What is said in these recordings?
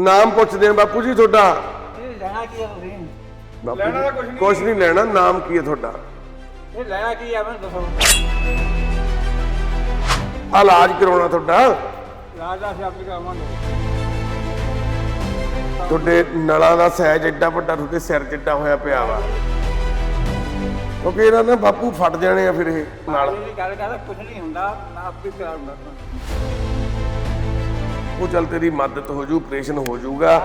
ਨਾਮ ਪੁੱਛਦੇ ਆ ਬਾਪੂ ਜੀ ਤੁਹਾਡਾ ਇਹ ਲੈਣਾ ਕੀ ਆ ਤੁਸੀਂ ਬਾਪੂ ਲੈਣਾ ਤਾਂ ਜੀ, ਕੁਛ ਨਹੀਂ। ਕੁਛ ਨਹੀਂ ਲੈਣਾ ਨਾਮ ਕੀ ਹੈ ਤੁਹਾਡਾ ਇਹ ਲੈਣਾ ਕੀ ਆ ਮੈਨੂੰ ਦੱਸੋ ਆ ਇਲਾਜ ਕਰਾਉਣਾ ਤੁਹਾਡਾ ਰਾਜਾ ਸੇ ਆਪਣੀ ਕਰਾਵਾਂਗੇ ਤੁਹਾਡੇ ਨਲਾਂ ਦਾ ਸਹਿਜ ਐਡਾ ਵੱਡਾ ਤੁਹਾਡੇ ਸਿਰ ਜਿੱਡਾ ਹੋਇਆ ਪਿਆ ਵਾ ਕਿਉਂਕਿ ਇਹਨਾਂ ਨੇ ਬਾਪੂ ਫਟ ਜਾਣੇ ਆ ਫਿਰ ਇਹ ਨਾਲ ਇਹ ਗੱਲ ਕਰਦਾ ਕੁਝ ਨਹੀਂ ਹੁੰਦਾ ਮੈਂ ਆਪ ਵੀ ਕਰਾਉਂਗਾ ਉਹ ਚੱਲ ਤੇਰੀ ਮਦਦ ਹੋ ਜੂ ਆਪਰੇਸ਼ਨ ਹੋ ਜਾਊਗਾ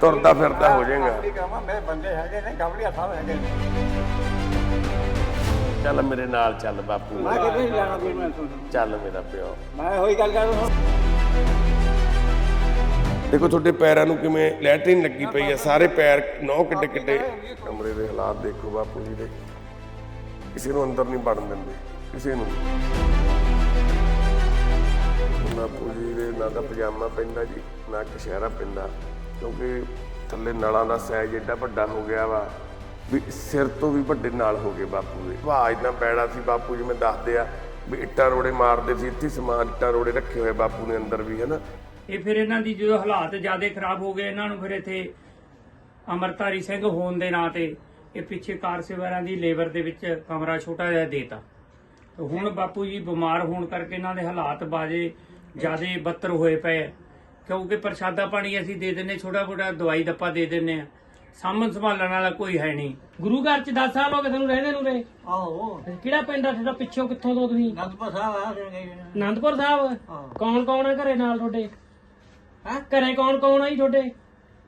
ਤੁਰਦਾ ਫਿਰਦਾ ਹੋ ਜਾਏਗਾ। ਬੰਦੇ ਹੈਗੇ ਨੇ ਹੈਗੇ ਚੱਲ ਮੇਰੇ ਨਾਲ ਚੱਲ ਬਾਪੂ। ਮੈਂ ਕਿਤੇ ਨਹੀਂ ਲੈਣਾ ਕੋਈ ਮੈਂ ਤੁਹਾਨੂੰ। ਚੱਲ ਮੇਰਾ ਪਿਓ। ਮੈਂ ਹੋਈ ਗੱਲ ਕਰਦਾ ਦੇਖੋ ਤੁਹਾਡੇ ਪੈਰਾਂ ਨੂੰ ਕਿਵੇਂ ਲੈਟਰਿਨ ਲੱਗੀ ਪਈ ਆ ਸਾਰੇ ਪੈਰ ਨੌ ਕਿੱਡੇ ਕਿੱਡੇ। ਕਮਰੇ ਦੇ ਹਾਲਾਤ ਦੇਖੋ ਬਾਪੂ ਜੀ ਦੇ। ਕਿਸੇ ਨੂੰ ਅੰਦਰ ਨਹੀਂ ਵੜਨ ਦਿੰਦੇ ਕਿਸੇ ਨੂੰ ਨਾ ਤਾਂ ਪਜਾਮਾ ਪੈਂਦਾ ਜੀ, ਨਾ ਕਸ਼ਹਿਰਾ ਪੈਂਦਾ। ਕਿਉਂਕਿ ਥੱਲੇ ਨਲਾਂ ਦਾ ਸਾਈਜ਼ ਏਡਾ ਵੱਡਾ ਹੋ ਗਿਆ ਵਾ, ਵੀ ਸਿਰ ਤੋਂ ਵੀ ਵੱਡੇ ਨਾਲ ਹੋ ਗਏ ਬਾਪੂ ਦੇ। ਵਾਹ ਇੰਨਾ ਪੈੜਾ ਸੀ ਬਾਪੂ ਜੀ ਦੱਸਦੇ ਆ, ਵੀ ਇੱਟਾਂ ਰੋੜੇ ਮਾਰਦੇ ਸੀ, ਇੱਥੇ ਸਮਾਨ ਇੱਟਾਂ ਰੋੜੇ ਰੱਖੇ ਹੋਏ ਬਾਪੂ ਨੇ ਅੰਦਰ ਵੀ, ਹਨਾ? ਇਹ ਫਿਰ ਇਹਨਾਂ ਦੀ ਜਦੋਂ ਹਾਲਾਤ ਜ਼ਿਆਦਾ ਖਰਾਬ ਹੋ ਗਏ, ਇਹਨਾਂ ਨੂੰ ਫਿਰ ਇੱਥੇ ਅਮਰਤਾਰੀ ਸਿੰਘ ਹੋਣ ਦੇ ਨਾਂ ਤੇ ਇਹ ਪਿੱਛੇ ਕਾਰ ਸੇਵਾਰਾਂ ਦੀ ਲੇਬਰ ਦੇ ਵਿੱਚ ਕਮਰਾ ਛੋਟਾ ਜਿਹਾ ਦੇਤਾ। ਹੁਣ ਬਾਪੂ ਜੀ ਬਿਮਾਰ ਹੋਣ ਕਰਕੇ ਇਹਨਾਂ ਦੇ ਹਾਲਾਤ ਬਾਜੇ ਜ਼ਿਆਦਾ ਬੱਤਰ ਹੋਏ ਪਏ। ਕਿਉਂਕਿ ਪ੍ਰਸ਼ਾਦਾ ਪਾਣੀ ਅਸੀਂ ਦੇ ਦਿੰਨੇ ਛੋਟਾ ਮੋਟਾ ਦਵਾਈ ਦੱਪਾ ਦੇ ਦਿੰਨੇ ਆ। ਸਾਂਭਣ ਸੰਭਾਲਣ ਵਾਲਾ ਕੋਈ ਹੈ ਨਹੀਂ। ਗੁਰੂ ਘਰ ਚ 10 ਸਾਲ ਹੋ ਗਏ ਤੁਹਾਨੂੰ ਰਹਿੰਦੇ ਨੂੰ ਰੇ ਆਹੋ। ਕਿਹੜਾ ਪਿੰਡ ਆ ਤੁਹਾਡਾ? ਪਿੱਛੋਂ ਕਿੱਥੋਂ ਤੋਂ ਤੁਸੀਂ? ਨੰਦਪੁਰ ਸਾਹਿਬ ਆ ਰਹੇ ਨੇ ਆਨੰਦਪੁਰ ਸਾਹਿਬ? ਕੌਣ ਕੌਣ ਆ ਘਰੇ ਨਾਲ ਤੁਹਾਡੇ? ਹਾਂ? ਘਰੇ ਕੌਣ ਕੌਣ ਆ ਜੀ ਤੁਹਾਡੇ?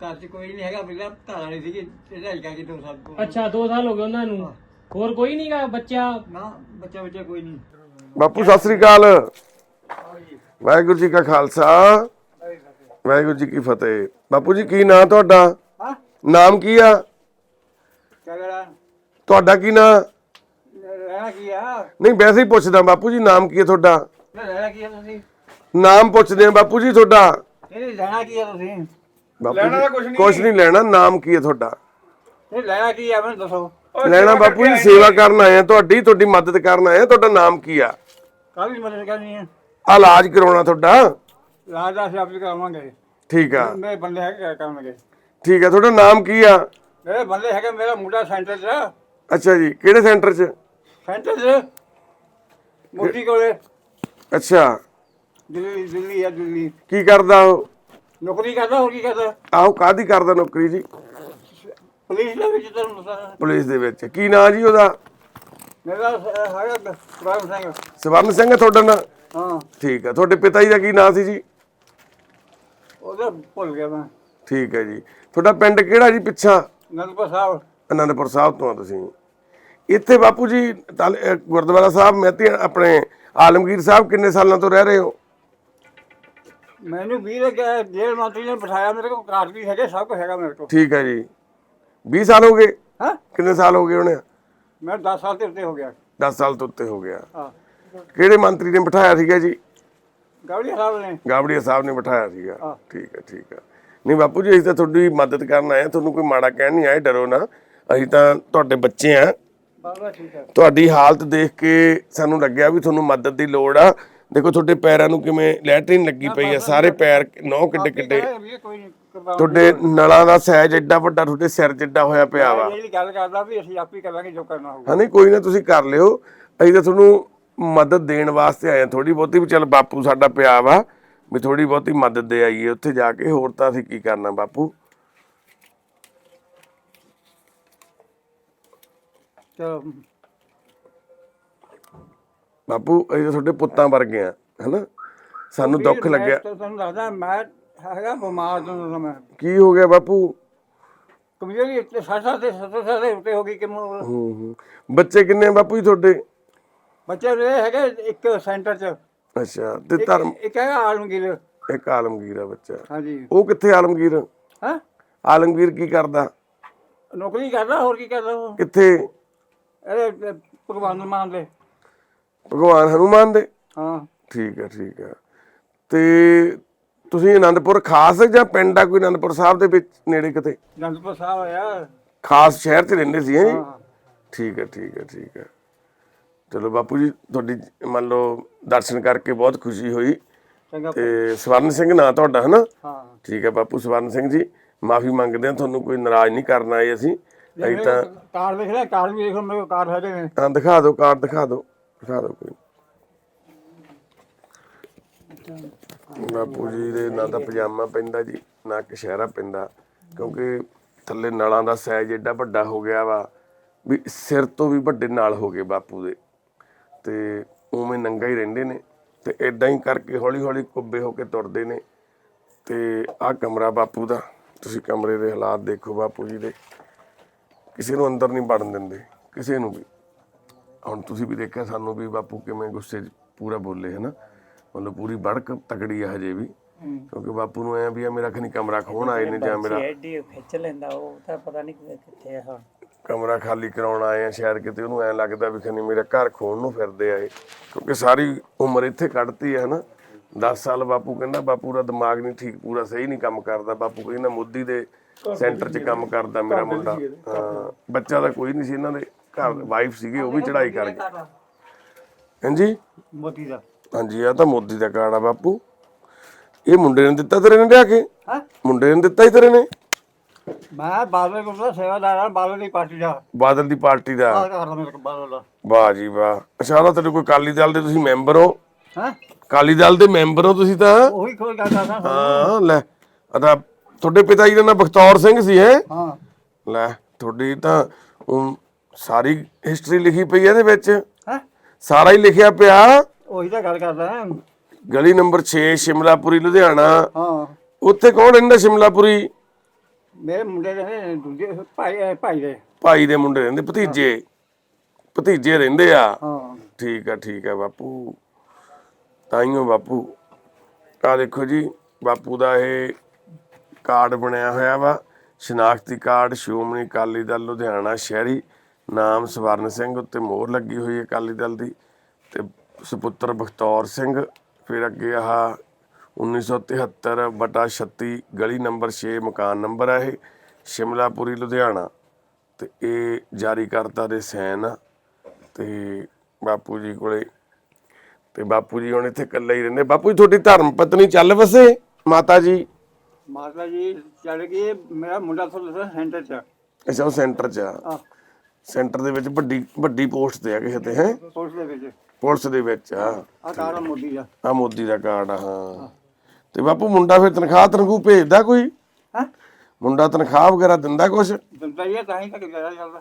ਘਰ 'ਚ ਕੋਈ ਨਹੀਂ ਹੈਗਾ ਬਿਲਾ ਘਰ ਵਾਲੀ ਸੀਗੀ ਇਹਦਾ ਹੀ ਕਰਕੇ ਦੋ ਸਾਲ ਅੱਛਾ 2 ਸਾਲ ਹੋ ਗਏ ਉਹਨਾਂ ਨੂੰ। ਹੋਰ ਕੋਈ ਨਹੀਂਗਾ ਬੱਚਾ? ਨਾ ਬੱਚਾ ਬੱਚਾ ਕੋਈ ਨਹੀਂ। ਬਾਪੂ ਸਤਿ ਸ੍ਰੀ ਅਕਾਲ। ਵਾਹਿਗੁਰੂ ਜੀ ਕਾ ਖਾਲਸਾ। ਵਾਹਿਗੁਰੂ ਜੀ ਕੀ ਫਤਿਹ। ਬਾਪੂ ਜੀ ਕੀ ਨਾਂ ਤੁਹਾਡਾ? ਹਾਂ? ਨਾਮ ਕੀ ਆ? ਤੁਹਾਡਾ ਕੀ ਨਾਂ? ਰਹਿਣਾ ਕੀ ਆ? ਨਹੀਂ ਵੈਸੇ ਹੀ ਪੁੱਛਦਾ ਬਾਪੂ ਜੀ ਨਾਮ ਕੀ ਹੈ ਤੁਹਾਡਾ? ਰਹਿਣਾ ਕੀ ਆ ਤੁਸੀਂ? ਨਾਮ ਪੁੱਛਦੇ ਆ ਬਾਪੂ ਜੀ ਤੁਹਾਡਾ। ਇਹ ਲੈਣਾ ਕੀ ਆ ਤੁਸੀਂ? ਬਾਪੂ ਲੈਣਾ ਤਾਂ ਜੀ ਕੁਛ ਨਹੀਂ। ਲੈਣਾ ਨਾਮ ਕੀ ਹੈ ਤੁਹਾਡਾ? ਇਹ ਲੈਣਾ ਕੀ ਆ ਮੈਨੂੰ ਦੱਸੋ। ਲੈਣਾ ਬਾਪੂ ਜੀ ਸੇਵਾ ਕਰਨ ਆਏ ਆ ਤੁਹਾਡੀ ਤੁਹਾਡੀ ਮਦਦ ਕਰਨ ਆਏ ਆ ਤੁਹਾਡਾ ਨਾਮ ਕੀ ਆ? ਕਾਹਦੀ ਮਦਦ ਕਰਨੀ ਹੈ ਆ ਇਲਾਜ ਕਰਾਉਣਾ ਤੁਹਾਡਾ? ਰਾਜਾ ਸੇ ਆਪਣੀ ਕਰਾਵਾਂਗੇ। ਠੀਕ ਆ। ਮੇਰੇ ਬੰਦੇ ਹੈਗੇ ਕਰਨਗੇ ਠੀਕ ਆ ਤੁਹਾਡਾ ਨਾਮ ਕੀ ਆ? ਮੇਰੇ ਬੰਦੇ ਹੈਗੇ ਮੇਰਾ ਮੁੰਡਾ ਸੈਂਟਰ 'ਚ ਅੱਛਾ ਜੀ ਕਿਹੜੇ ਸੈਂਟਰ 'ਚ? ਸੈਂਟਰ 'ਚ। ਮੋਦੀ ਕੋਲੇ। ਅੱਛਾ। ਦਿੱਲੀ ਦਿੱਲੀ ਆ ਦਿੱਲੀ। ਕੀ ਕਰਦਾ ਉਹ? ਨੌਕਰੀ ਕਰਦਾ ਹੋਰ ਕੀ ਕਰਦਾ? ਆਹੋ ਕਾਦੀ ਕਰਦਾ ਨੌਕਰੀ ਜੀ? ਪੁਲਿਸ ਦੇ ਵਿੱਚ ਤੁਹਾਨੂੰ ਦੱਸਾਂ ਪੁਲਿਸ ਦੇ ਵਿੱਚ। ਕੀ ਨਾਂ ਜੀ ਉਹਦਾ? ਮੇਰਾ ਹੈਗਾ ਪ੍ਰਾਮ ਸਿੰਘ। ਸਵਰਨ ਸਿੰਘ ਤੁਹਾਡਾ ਨਾਂ? ਹਾਂ। ਠੀਕ ਹੈ ਤੁਹਾਡੇ ਪਿਤਾ ਜੀ ਦਾ ਕੀ ਨਾਂ ਸੀ ਜੀ? ਉਹਦਾ ਭੁੱਲ ਗਿਆ ਮੈਂ। ਠੀਕ ਹੈ ਜੀ। ਤੁਹਾਡਾ ਪਿੰਡ ਕਿਹੜਾ ਜੀ ਪਿੱਛਾ? ਨੰਦਪੁਰ ਸਾਹਿਬ। ਅਨੰਦਪੁਰ ਸਾਹਿਬ ਤੋਂ ਆ ਤੁਸੀਂ। ਇੱਥੇ ਬਾਪੂ ਜੀ ਤਾਲ- ਅਹ ਗੁਰਦੁਆਰਾ ਸਾਹਿਬ ਮਹਿਤੀ ਆਪਣੇ ਆਲਮਗੀਰ ਸਾਹਿਬ ਕਿੰਨੇ ਸਾਲਾਂ ਤੋਂ ਰਹਿ ਰਹੇ ਹੋ? ਮੈਨੂੰ ਵੀਰ ਲੱਗਿਆ ਜੇਲ੍ਹ ਮੰਤਰੀ ਨੇ ਬਿਠਾਇਆ ਮੇਰੇ ਕੋਲ ਕਾਰਡ ਵੀ ਹੈਗੇ ਸਭ ਕੁਝ ਹੈਗਾ ਮੇਰੇ ਕੋਲ। ਠੀਕ ਹੈ ਜੀ। 20 ਸਾਲ ਹੋ ਗਏ? ਹਾਂ? ਕਿੰਨੇ ਸਾਲ ਹੋ ਗਏ ਉਹਨੇ ਮੈਂ 10 ਸਾਲ ਦੇ ਉੱਤੇ ਹੋ ਗਿਆ। 10 ਸਾਲ ਤੋਂ ਉੱਤੇ ਹੋ ਗਿਆ। ਹਾਂ। ਕਿਹੜੇ ਮੰਤਰੀ ਨੇ ਬਿਠਾਇਆ ਸੀਗਾ ਜੀ? ਗਵੜੀ ਸਾਹਿਬ ਨੇ। ਗਾਬੜੀਆ ਸਾਹਿਬ ਨੇ ਬਿਠਾਇਆ ਸੀਗਾ। ਠੀਕ ਹੈ ਠੀਕ ਹੈ। ਨਹੀਂ ਬਾਪੂ ਜੀ ਅਸੀਂ ਤਾਂ ਤੁਹਾਡੀ ਮਦਦ ਕਰਨ ਆਏ ਤੁਹਾਨੂੰ ਕੋਈ ਮਾੜਾ ਕਹਿਣ ਨਹੀਂ ਆਏ ਡਰੋ ਨਾ। ਅਸੀਂ ਤਾਂ ਤੁਹਾਡੇ ਬੱਚੇ ਆ ਤੁਹਾਡੀ ਹਾਲਤ ਦੇਖ ਕੇ ਸਾਨੂੰ ਲੱਗਿਆ ਵੀ ਤੁਹਾਨੂੰ ਮਦਦ ਦੀ ਲੋੜ ਆ। ਦੇਖੋ ਤੁਹਾਡੇ ਪੈਰਾਂ ਨੂੰ ਕਿਵੇਂ ਲੈਟਰਿਨ ਲੱਗੀ ਪਈ ਆ ਸਾਰੇ ਪੈਰ ਨੌ ਕਿੱਡੇ ਕਿੱਡੇ। ਤੁਹਾਡੇ ਨਲਾਂ ਦਾ ਸਾਈਜ਼ ਐਡਾ ਵੱਡਾ ਤੁਹਾਡੇ ਸਿਰ ਜਿੱਡਾ ਹੋਇਆ ਪਿਆ ਵਾ। ਇਹ ਗੱਲ ਕਰਦਾ ਵੀ ਅਸੀਂ ਆਪੇ ਕਰਾਂਗੇ ਜੋ ਕਰਨਾ ਹੋਊਗਾ। ਹਾਂ ਨਹੀਂ ਕੋਈ ਨਾ ਤੁਸੀਂ ਕਰ ਲਿਓ। ਅਸੀਂ ਤਾਂ ਤੁਹਾਨੂੰ ਮਦਦ ਦੇਣ ਵਾਸਤੇ ਆਏ ਥੋੜੀ ਬਹੁਤੀ ਵੀ ਚੱਲ ਬਾਪੂ ਸਾਡਾ ਪਿਆ ਵਾ ਵੀ ਥੋੜੀ ਬਹੁਤੀ ਮਦਦ ਦੇ ਆਈਏ ਉੱਥੇ ਜਾ ਕੇ। ਹੋਰ ਤਾਂ ਅਸੀਂ ਕੀ ਕਰਨਾ ਬਾਪੂ? ਚਲੋ। ਬਾਪੂ ਅਸੀਂ ਤੁਹਾਡੇ ਪੁੱਤਾਂ ਵਰਗੇ ਆ ਹੈਨਾ? ਸਾਨੂੰ ਦੁੱਖ ਲੱਗਿਆ। ਤੁਹਾਨੂੰ ਦੱਸਦਾ ਮੈਂ ਹੈਗਾ ਬਿਮਾਰ ਤੋਂ ਮੈਂ। ਕੀ ਹੋ ਗਿਆ ਬਾਪੂ? ਕਮਜ਼ੋਰੀ ਇੱਥੇ 60 ਤੇ 70 ਸਾਲ ਦੇ ਉੱਤੇ ਹੋ ਗਈ ਕਿ ਮ- ਹੂੰ ਹੂੰ। ਬੱਚੇ ਕਿੰਨੇ ਆ ਬਾਪੂ ਜੀ ਤੁਹਾਡੇ? ਬੱਚੇ ਦੇ ਹੈਗੇ ਇੱਕ ਸੈਂਟਰ 'ਚ। ਅੱਛਾ ਤੇ ਧਰਮ ਇੱਕ ਹੈਗਾ ਆਲਮਗੀਰ। ਇੱਕ ਆਲਮਗੀਰ ਆ ਬੱਚਾ। ਹਾਂਜੀ। ਉਹ ਕਿੱਥੇ ਆਲਮਗੀਰ? ਹਾਂ? ਆਲਮਗੀਰ ਕੀ ਕਰਦਾ? ਨੌਕਰੀ ਕਰਦਾ ਹੋਰ ਕੀ ਕਰਦਾ ਉਹ? ਕਿੱਥੇ? ਇਹਦੇ ਭਗਵਾਨ ਨੂੰ ਮੰਨਦੇ ਭਗਵਾਨ ਹਨੂਮਾਨ ਦੇ? ਹਾਂ। ਠੀਕ ਹੈ ਠੀਕ ਹੈ ਤੇ ਤੁਸੀਂ ਆਨੰਦਪੁਰ ਖਾਸ ਜਾਂ ਪਿੰਡ ਆ ਕੋਈ ਆਨੰਦਪੁਰ ਸਾਹਿਬ ਦੇ ਵਿੱਚ ਨੇੜੇ ਕਿਤੇ? ਜੰਦਪੁਰ ਸਾਹਿਬ ਆਇਆ ਖਾਸ ਸ਼ਹਿਰ 'ਚ ਰਹਿੰਦੇ ਸੀ ਹੈਂ ਜੀ? ਹਾਂ। ਠੀਕ ਹੈ ਠੀਕ ਹੈ ਠੀਕ ਹੈ ਚਲੋ ਬਾਪੂ ਜੀ ਤੁਹਾਡੀ ਮੰਨ ਲਓ ਦਰਸ਼ਨ ਕਰਕੇ ਬਹੁਤ ਖੁਸ਼ੀ ਹੋਈ ਚੰਗਾ ਤੇ ਸਵਰਨ ਸਿੰਘ ਨਾਂ ਤੁਹਾਡਾ ਹਨਾ? ਹਾਂ। ਠੀਕ ਹੈ ਬਾਪੂ ਸਵਰਨ ਸਿੰਘ ਜੀ ਮਾਫੀ ਮੰਗਦੇ ਹਾਂ ਤੁਹਾਨੂੰ ਕੋਈ ਨਾਰਾਜ਼ ਨਹੀਂ ਕਰਨਾ ਆਏ ਅਸੀਂ। ਅਸੀਂ ਤਾਂ ਕਾਰਡ ਦੇਖ ਲੈ ਕਾਰਡ ਵੀ ਦੇਖੋ ਮੇਰੇ ਕੋਲ ਕਾਰਡ ਹੈਗੇ ਨੇ। ਹਾਂ ਦਿਖਾ ਦਿਓ ਕਾਰਡ ਦਿਖਾ ਦਿਓ ਦਿਖਾ ਦਿਓ ਕੋਈ। ਬਾਪੂ ਜੀ ਦੇ ਨਾ ਤਾਂ ਪਜਾਮਾ ਪੈਂਦਾ ਜੀ ਨਾ ਕਸ਼ਹਿਰਾ ਪੈਂਦਾ ਕਿਉਂਕਿ ਥੱਲੇ ਨਲਾਂ ਦਾ ਸਾਈਜ਼ ਏਡਾ ਵੱਡਾ ਹੋ ਗਿਆ ਵਾ ਵੀ ਸਿਰ ਤੋਂ ਵੀ ਵੱਡੇ ਨਾਲ ਹੋ ਗਏ ਬਾਪੂ ਦੇ। ਤੇ ਉਵੇਂ ਨੰਗਾ ਹੀ ਰਹਿੰਦੇ ਨੇ ਤੇ ਇਦਾਂ ਹੀ ਕਰਕੇ ਹੌਲੀ ਹੌਲੀ ਕੁੱਬੇ ਹੋ ਕੇ ਤੁਰਦੇ ਨੇ ਤੇ ਆਹ ਕਮਰਾ ਬਾਪੂ ਦਾ, ਤੁਸੀਂ ਕਮਰੇ ਦੇ ਹਾਲਾਤ ਦੇਖੋ ਬਾਪੂ ਜੀ ਦੇ। ਕਿਸੇ ਨੂੰ ਅੰਦਰ ਨਹੀਂ ਵੜਨ ਦਿੰਦੇ, ਕਿਸੇ ਨੂੰ ਵੀ। ਹੁਣ ਤੁਸੀਂ ਵੀ ਦੇਖਿਆ ਸਾਨੂੰ ਵੀ ਬਾਪੂ ਕਿਵੇਂ ਗੁੱਸੇ 'ਚ ਪੂਰਾ ਬੋਲੇ ਹੈ ਨਾ ਮਤਲਬ ਪੂਰੀ ਬੜਕ ਤਕੜੀ ਆ ਹਜੇ ਵੀ। ਕਿਉਂਕਿ ਬਾਪੂ ਨੂੰ ਐ ਵੀ ਆ ਮੇਰਾ ਖਨੀ ਕਮਰਾ ਖੋਣ ਆਏ ਨੇ ਜਾਂ ਮੇਰਾ ਐਡੀ ਖਿੱਚ ਲੈਂਦਾ ਉਹ ਤਾਂ ਪਤਾ ਨਹੀਂ ਕਿੱਥੇ ਆ ਹੁਣ। ਕਮਰਾ ਖਾਲੀ ਕਰਾਉਣ ਆਏ ਆ ਸ਼ਾਇਦ ਕਿਤੇ ਉਹਨੂੰ ਐ ਲੱਗਦਾ ਵੀ ਖਨੀ ਮੇਰਾ ਘਰ ਖੋਣ ਨੂੰ ਫਿਰਦੇ ਆਏ ਕਿਉਂਕਿ ਸਾਰੀ ਉਮਰ ਇੱਥੇ ਕੱਢਤੀ ਹੈ ਨਾ 10 ਸਾਲ ਬਾਪੂ ਕਹਿੰਦਾ ਬਾਪੂ ਦਾ ਦਿਮਾਗ ਨਹੀਂ ਠੀਕ ਪੂਰਾ ਸਹੀ ਨਹੀਂ ਕੰਮ ਕਰਦਾ। ਬਾਪੂ ਕਹਿੰਦਾ ਮੋਦੀ ਦੇ ਸੈਂਟਰ 'ਚ ਕੰਮ ਕਰਦਾ ਮੇਰਾ ਮੁੰਡਾ। ਬੱਚਾ ਤਾਂ ਕੋਈ ਨਹੀਂ ਸੀ ਇਹਨਾਂ ਦੇ ਘਰ ਵਾਈਫ ਸੀਗੇ ਉਹ ਵੀ ਚੜਾਈ ਕਰ ਗਏ ਹਾਂਜੀ? ਮੋਦੀ ਦਾ। ਹਾਂਜੀ ਆ ਤਾਂ ਮੋਦੀ ਦਾ ਕਾਰਡ ਆ ਬਾਪੂ। ਇਹ ਮੁੰਡੇ ਨੇ ਦਿੱਤਾ ਤੇਰੇ ਨੇ ਲਿਆ ਕੇ? ਹਾਂ? ਮੁੰਡੇ ਨੇ ਦਿੱਤਾ ਹੀ ਤੇਰੇ ਨੇ? ਮੈਂ ਬਾਦਲ ਕੋਲ ਦਾ ਸੇਵਾਦਾਰ ਹਾਂ ਬਾਦਲ ਦੀ ਪਾਰਟੀ ਦਾ। ਬਾਦਲ ਦੀ ਪਾਰਟੀ ਦਾ? ਆਹ ਕਰਦਾ ਮੇਰੇ ਕੋਲ ਬਾਦਲ ਦਾ। ਵਾਹ ਜੀ ਵਾਹ। ਅੱਛਾ ਉਹਦਾ ਤੇਰੇ ਕੋਈ ਕਾਲੀ ਦਲ ਦੇ ਤੁਸੀਂ ਮੈਂਬਰ ਹੋ। ਹਾਂ? ਕਾਲੀ ਦਲ ਦੇ ਮੈਂਬਰ ਹੋ ਤੁਸੀਂ ਤਾਂ। ਉਹੀ ਕੋਈ ਕਰਦਾ ਹਾਂ ਲੈ। ਅਦਾ ਤੁਹਾਡੇ ਪਿਤਾ ਜੀ ਦਾ ਨਾਮ ਬਖਤੌਰ ਸਿੰਘ ਸੀ ਹੈ? ਹਾਂ। ਲੈ ਤੁਹਾਡੀ ਤਾਂ ਸਾਰੀ ਹਿਸਟਰੀ ਲਿਖੀ ਪਈ ਹੈ ਇਹਦੇ ਵਿੱਚ। ਹਾਂ? ਸਾਰਾ ਹੀ ਲਿਖਿਆ ਪਿਆ। ਉਹੀ ਤਾਂ ਗੱਲ ਕਰਦਾ। ਹਾਂ ਗਲੀ ਨੰਬਰ 6 ਸ਼ਿਮਲਾਪੁਰੀ ਲੁਧਿਆਣਾ। ਹਾਂ। ਉੱਥੇ ਕੌਣ ਰਹਿੰਦਾ ਸ਼ਿਮਲਾਪੁਰੀ? ਮੇਰੇ ਮੁੰਡੇ ਦੇ ਦੂਜੇ ਭਾਈ ਭਾਈ ਦੇ। ਭਾਈ ਦੇ ਮੁੰਡੇ ਰਹਿੰਦੇ ਭਤੀਜੇ। ਭਤੀਜੇ ਰਹਿੰਦੇ ਆ। ਹਾਂ। ਠੀਕ ਆ ਠੀਕ ਆ ਬਾਪੂ। ਤਾਈਓ ਬਾਪੂ। ਆ ਦੇਖੋ ਜੀ ਬਾਪੂ ਦਾ ਇਹ ਕਾਰਡ ਬਣਿਆ ਹੋਇਆ ਵਾ। ਸ਼ਨਾਖਤੀ ਕਾਰਡ ਸ਼੍ਰੋਮਣੀ ਅਕਾਲੀ ਦਲ ਲੁਧਿਆਣਾ ਸ਼ਹਿਰੀ। ਨਾਮ ਸਵਰਨ ਸਿੰਘ ਉੱਤੇ ਮੋਹਰ ਲੱਗੀ ਹੋਈ ਹੈ ਅਕਾਲੀ ਦਲ ਦੀ। ਤੇ ਸੁਪੁੱਤਰ ਬਖਤੌਰ ਸਿੰਘ। ਫਿਰ ਅੱਗੇ ਆਹ 1973 ਬਟਾ 36 ਗਲੀ ਨੰਬਰ 6 ਮਕਾਨ ਨੰਬਰ ਹੈ ਇਹ ਸ਼ਿਮਲਾਪੁਰੀ ਲੁਧਿਆਣਾ। ਤੇ ਇਹ ਜਾਰੀ ਕਰਤਾ ਦੇ ਸੈਨ। ਆ ਤੇ ਬਾਪੂ ਜੀ ਕੋਲੇ ਤੇ ਬਾਪੂ ਜੀ ਹੁਣ ਇੱਥੇ ਇਕੱਲੇ ਹੀ ਰਹਿੰਦੇ। ਬਾਪੂ ਜੀ ਤੁਹਾਡੀ ਧਰਮ ਪਤਨੀ ਚੱਲ ਵਸੇ ਮਾਤਾ ਜੀ? ਮਾਤਾ ਜੀ ਚੱਲ ਗਈ ਮੇਰਾ ਮੁੰਡਾ ਥੋੜਾ ਸੈਂਟਰ ਚ ਅੱਛਾ ਉਹ ਸੈਂਟਰ 'ਚ ਆ। ਸੈਂਟਰ ਦੇ ਵਿੱਚ ਵੱਡੀ ਵੱਡੀ ਪੋਸਟ ਤੇ ਆ ਕਿਸੇ ਤੇ ਹੈ? ਪੁਲਿਸ ਦੇ ਵਿੱਚ। ਪੁਲਿਸ ਦੇ ਵਿੱਚ ਆ ਆ ਕਾਰਾ ਮੋਦੀ ਦਾ। ਆ ਮੋਦੀ ਦਾ ਕਾਰਡ ਆ ਹਾਂ। ਤੇ ਬਾਪੂ ਮੁੰਡਾ ਫਿਰ ਤਨਖਾਹ ਤਨਖੂ ਭੇਜਦਾ ਕੋਈ? ਹਾਂ? ਮੁੰਡਾ ਤਨਖਾਹ ਵਗੈਰਾ ਦਿੰਦਾ ਕੁਛ? ਦੰਦਾ ਹੀ ਆ, ਤਾਂ ਹੀ ਤੱਕ ਗਿਆ ਚੱਲਦਾ।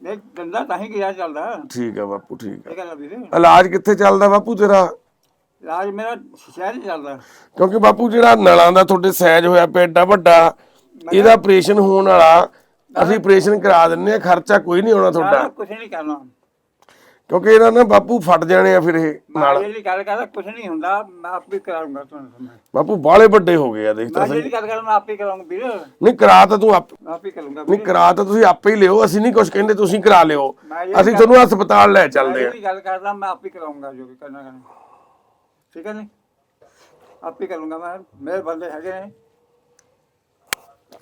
ਨਹੀਂ ਦੰਦਾ ਤਾਂ ਹੀ ਗਿਆ ਚੱਲਦਾ। ਠੀਕ ਆ ਬਾਪੂ ਠੀਕ ਆ। ਇਹ ਗੱਲ ਵੀਰੇ। ਇਲਾਜ ਕਿੱਥੇ ਚੱਲਦਾ ਬਾਪੂ ਤੇਰਾ? ਰਾਜ ਮੇਰਾ ਸ਼ਹਿਰ ਹੀ ਚੱਲਦਾ। ਕਿਉਂਕਿ ਬਾਪੂ ਜਿਹੜਾ ਨਲਾਂ ਦਾ ਤੁਹਾਡੇ ਸਾਈਜ਼ ਹੋਇਆ ਪਿਆ ਏਡਾ ਵੱਡਾ ਇਹਦਾ ਆਪਰੇਸ਼ਨ ਹੋਣ ਵਾਲਾ ਅਸੀਂ ਆਪਰੇਸ਼ਨ ਕਰਾ ਦਿੰਨੇ ਆ ਖਰਚਾ ਕੋਈ ਨਹੀਂ ਆਉਣਾ ਤੁਹਾਡਾ। ਕੁਝ ਨਹੀਂ ਕਰਨਾ। ਕਿਉਂਕਿ ਇਹਨਾਂ ਨੇ ਬਾਪੂ ਫਟ ਜਾਣੇ ਆ ਫਿਰ ਇਹ ਮੈਂ ਜਿਹੜੀ ਗੱਲ ਕਰਦਾ ਕੁਝ ਨਹੀਂ ਹੁੰਦਾ ਮੈਂ ਆਪ ਹੀ ਕਰਾਉਂਗਾ ਤੁਹਾਨੂੰ ਸਮਝ। ਬਾਪੂ ਬਾਹਲੇ ਵੱਡੇ ਹੋ ਗਏ ਆ ਦੇਖ ਤਾਂ ਮੈਂ ਸਹੀ। ਜਿਹੜੀ ਗੱਲ ਕਰਦਾ ਮੈਂ ਆਪ ਹੀ ਕਰਾਉਂਗਾ ਵੀਰ। ਨਹੀਂ ਕਰਾ ਤਾਂ ਤੂੰ ਆਪ ਆਪ ਹੀ ਕਰੂੰਗਾ ਨਹੀਂ ਕਰਾ ਤਾਂ ਤੁਸੀਂ ਆਪੇ ਹੀ ਲਿਓ ਅਸੀਂ ਨਹੀਂ ਕੁਝ ਕਹਿੰਦੇ ਤੁਸੀਂ ਕਰਾ ਲਿਓ। ਮੈਂ ਇਹ ਅਸੀਂ ਤੁਹਾਨੂੰ ਹਸਪਤਾਲ ਲੈ ਚੱਲਦੇ ਆ। ਜਿਹੜੀ ਗੱਲ ਕਰਦਾ ਮੈਂ ਆਪ ਹੀ ਕਰਾਉਂਗਾ ਜੋ ਵੀ ਕਰਨਾ ਕਰਨਾ। ਠੀਕ ਹੈ ਨਹੀਂ? ਆਪ ਹੀ ਕਰੂੰਗਾ ਮੈਂ ਮੇਰੇ ਬੰਦੇ ਹੈਗੇ ਨੇ।